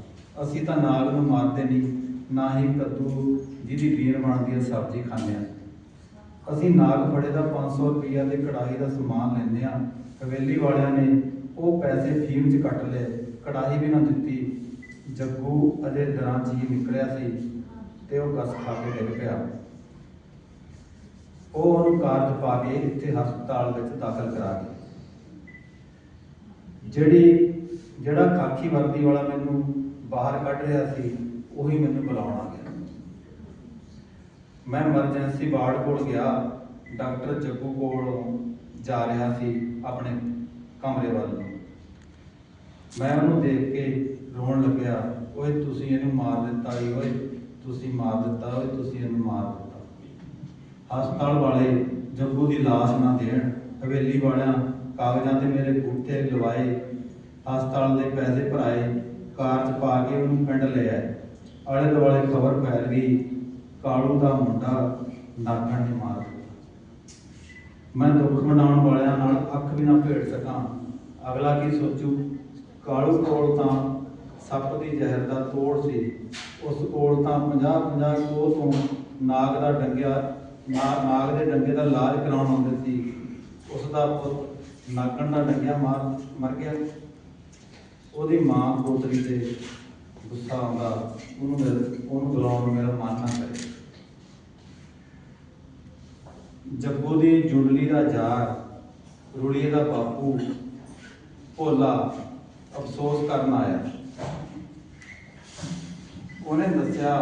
ਅਸੀਂ ਤਾਂ ਨਾਗ ਨੂੰ ਮਾਰਦੇ ਨਹੀਂ, ਨਾ ਹੀ ਕੱਦੂ ਜਿਹਦੀ ਬੀਰ ਬਣਦੀ ਹੈ ਸਬਜ਼ੀ ਖਾਂਦੇ ਆ ਅਸੀਂ ਨਾਗ ਫੜੇ ਦਾ 500 ਰੁਪਈਆ ਦੇ ਕੜਾਹੀ ਦਾ ਸਮਾਨ ਲੈਂਦੇ ਆ ਹਵੇਲੀ ਵਾਲਿਆਂ ਨੇ ਉਹ ਪੈਸੇ ਫੀਮ 'ਚ ਕੱਟ ਲਏ। ਕੜਾਹੀ ਵੀ ਨਾ ਦਿੱਤੀ। ਜੱਗੂ ਅਜੇ ਦਰਾਂ 'ਚ ਨਿਕਲਿਆ ਸੀ ਤੇ ਉਹ ਕਸ ਖਾ ਕੇ ਡਿੱਗ ਪਿਆ। ਉਹ ਉਹਨੂੰ ਕਾਰਜ ਪਾ ਕੇ ਇੱਥੇ ਹਸਪਤਾਲ ਵਿੱਚ ਦਾਖਲ ਕਰਾ ਗਏ ਜਿਹੜੀ, ਜਿਹੜਾ ਖਾਕੀ ਵਰਦੀ ਵਾਲਾ ਮੈਨੂੰ ਬਾਹਰ ਕੱਢ ਰਿਹਾ ਸੀ, ਉਹੀ ਮੈਨੂੰ ਬੁਲਾਉਣ ਆ ਗਿਆ। ਮੈਂ ਐਮਰਜੈਂਸੀ ਵਾਰਡ ਕੋਲ ਗਿਆ, ਡਾਕਟਰ ਜੱਗੂ ਕੋਲ ਜਾ ਰਿਹਾ ਸੀ ਆਪਣੇ ਕਮਰੇ ਵੱਲ ਮੈਂ ਉਹਨੂੰ ਦੇਖ ਕੇ ਰੋਣ ਲੱਗਿਆ, ਓਏ ਤੁਸੀਂ ਇਹਨੂੰ ਮਾਰ ਦਿੱਤਾ ਈ, ਓਏ ਤੁਸੀਂ ਮਾਰ ਦਿੱਤਾ, ਓਏ ਤੁਸੀਂ ਇਹਨੂੰ ਮਾਰ ਦਿੱਤਾ। ਹਸਪਤਾਲ ਵਾਲੇ ਜੱਗੂ ਦੀ ਲਾਸ਼ ਨਾ ਦੇਣ, ਹਵੇਲੀ ਵਾਲਿਆਂ ਕਾਗਜ਼ਾਂ ਤੇ ਮੇਰੇ ਬੂਟੇ ਲਵਾਏ, ਹਸਪਤਾਲ ਦੇ ਪੈਸੇ ਭਰਾਏ, ਕਾਰ 'ਚ ਪਾ ਕੇ ਉਹਨੂੰ ਪਿੰਡ ਲੈ ਆਏ। ਆਲੇ ਦੁਆਲੇ ਖਬਰ ਫੈਲ ਗਈ, ਕਾਲੂ ਦਾ ਮੁੰਡਾ ਨਾਗਣ ਨੇ ਮਾਰ ਦਿੱਤਾ। ਮੈਂ ਦੁੱਖ ਮਨਾਉਣ ਵਾਲਿਆਂ ਨਾਲ ਅੱਖ ਵੀ ਨਾ ਭੇੜ ਸਕਾਂ। ਅਗਲਾ ਕੀ ਸੋਚੂ? ਕਾਲੂ ਕੋਲ ਤਾਂ ਸੱਪ ਦੀ ਜ਼ਹਿਰ ਦਾ ਤੋੜ ਸੀ। ਉਸ ਕੋਲ ਤਾਂ 50 50 ਕੋਹ ਤੋਂ ਨਾਗ ਦਾ ਡੰਗਿਆ ਨਾ- ਨਾਗ ਦੇ ਡੰਗੇ ਦਾ ਇਲਾਜ ਕਰਾਉਣ ਆਉਂਦੇ ਸੀ। ਉਸ ਦਾ ਪੁੱਤ ਨਾਗਣ ਦਾ ਡੰਗਿਆ ਮਾਰ, ਮਰ ਗਿਆ। ਉਹਦੀ ਮਾਂ ਪੋਤਰੀ ਤੇ ਗੁੱਸਾ ਆਉਂਦਾ, ਉਹਨੂੰ ਮਿਲ, ਉਹਨੂੰ ਬੁਲਾਉਣ ਨੂੰ ਮੇਰਾ ਮਨ ਨਾ ਕਰੇ। ਜੱਗੋ ਦੀ ਜੁੜਲੀ ਦਾ ਯਾਰ, ਰੁੜੀਏ ਦਾ ਬਾਪੂ ਭੋਲਾ ਅਫਸੋਸ ਕਰਨ ਆਇਆ। ਉਹਨੇ ਦੱਸਿਆ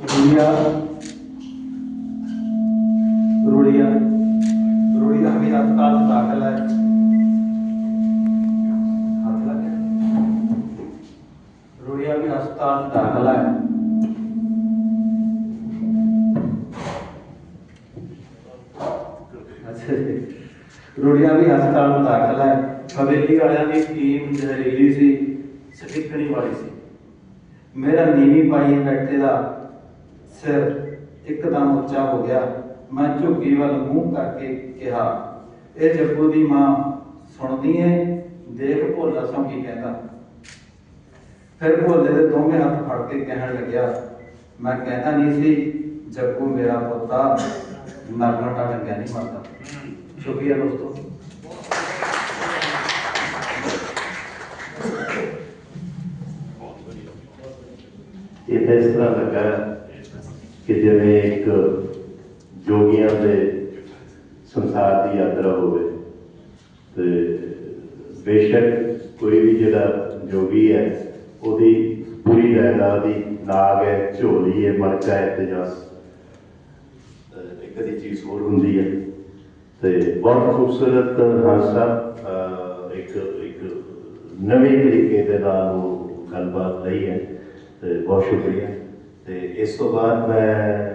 ਰੁੜੀਆ ਰੁੜੀਆ ਰੁੜੀਆ ਵੀ ਹਸਪਤਾਲ 'ਚ ਦਾਖਲ ਹੈ ਹੱਥ ਲੱਗ ਗਿਆ ਰੁੜੀਆ ਵੀ ਹਸਪਤਾਲ 'ਚ ਦਾਖਲ ਹੈ ਅੱਛਾ ਜੀ ਰੁੜੀਆ ਵੀ ਹਸਪਤਾਲ ਨੂੰ ਦਾਖਲ ਹੈ ਹਵੇਲੀ ਵਾਲਿਆਂ ਦੀ ਟੀਮ ਜ਼ਹਿਰੀਲੀ ਸੀ ਸਟਿਕਣੀ ਵਾਲੀ ਸੀ ਮੇਰਾ ਨੀਵੀਂ ਪਾਈ ਬੈਠੇ ਦਾ ਸਿਰ ਇੱਕਦਮ ਉੱਚਾ ਹੋ ਗਿਆ। ਮੈਂ ਝੁੱਗੀ ਵੱਲ ਮੂੰਹ ਕਰਕੇ ਕਿਹਾ, ਇਹ ਜੱਗੂ ਦੀ ਮਾਂ ਸੁਣਦੀ ਏ? ਦੇਖ ਭੋਲਾ ਸੋ ਕੀ ਕਹਿੰਦਾ? ਫਿਰ ਭੋਲੇ ਦੇ ਦੋਵੇਂ ਹੱਥ ਫੜ ਕੇ ਕਹਿਣ ਲੱਗਿਆ, ਮੈਂ ਕਹਿੰਦਾ ਨਹੀਂ ਸੀ, ਜੱਗੂ ਮੇਰਾ ਪੁੱਤਾ ਨਰਮਾ ਦਾ ਡੰਗਿਆ ਨਹੀਂ ਮਰਦਾ। ਸ਼ੁਕਰੀਆ ਦੋਸਤੋ। ਇਹ ਤਾਂ ਇਸ ਤਰ੍ਹਾਂ ਲੱਗਾ ਕਿ ਜਿਵੇਂ ਇੱਕ ਜੋਗੀਆਂ ਦੇ ਸੰਸਾਰ ਦੀ ਯਾਤਰਾ ਹੋਵੇ, ਤੇ ਬੇਸ਼ੱਕ ਕੋਈ ਵੀ ਜਿਹੜਾ ਜੋਗੀ ਹੈ, ਉਹਦੀ ਪੂਰੀ ਲੈਦਾ ਦੀ ਨਾਗ ਹੈ, ਝੋਲੀ ਹੈ ਮਰਕਾ ਹੈ, ਤੇ ਜਸ ਇੱਕ ਦੀ ਚੀਜ਼ ਹੋਰ ਹੁੰਦੀ ਹੈ। ਤੇ ਬਹੁਤ ਖੂਬਸੂਰਤ ਹਾਸਾ ਇੱਕ ਇੱਕ ਨਵੇਂ ਤਰੀਕੇ ਦੇ ਨਾਲ ਉਹ ਗੱਲਬਾਤ ਰਹੀ ਹੈ। ਤੇ ਬਹੁਤ ਸ਼ੁਕਰੀਆ। ਤੇ ਇਸ ਤੋਂ ਬਾਅਦ ਮੈਂ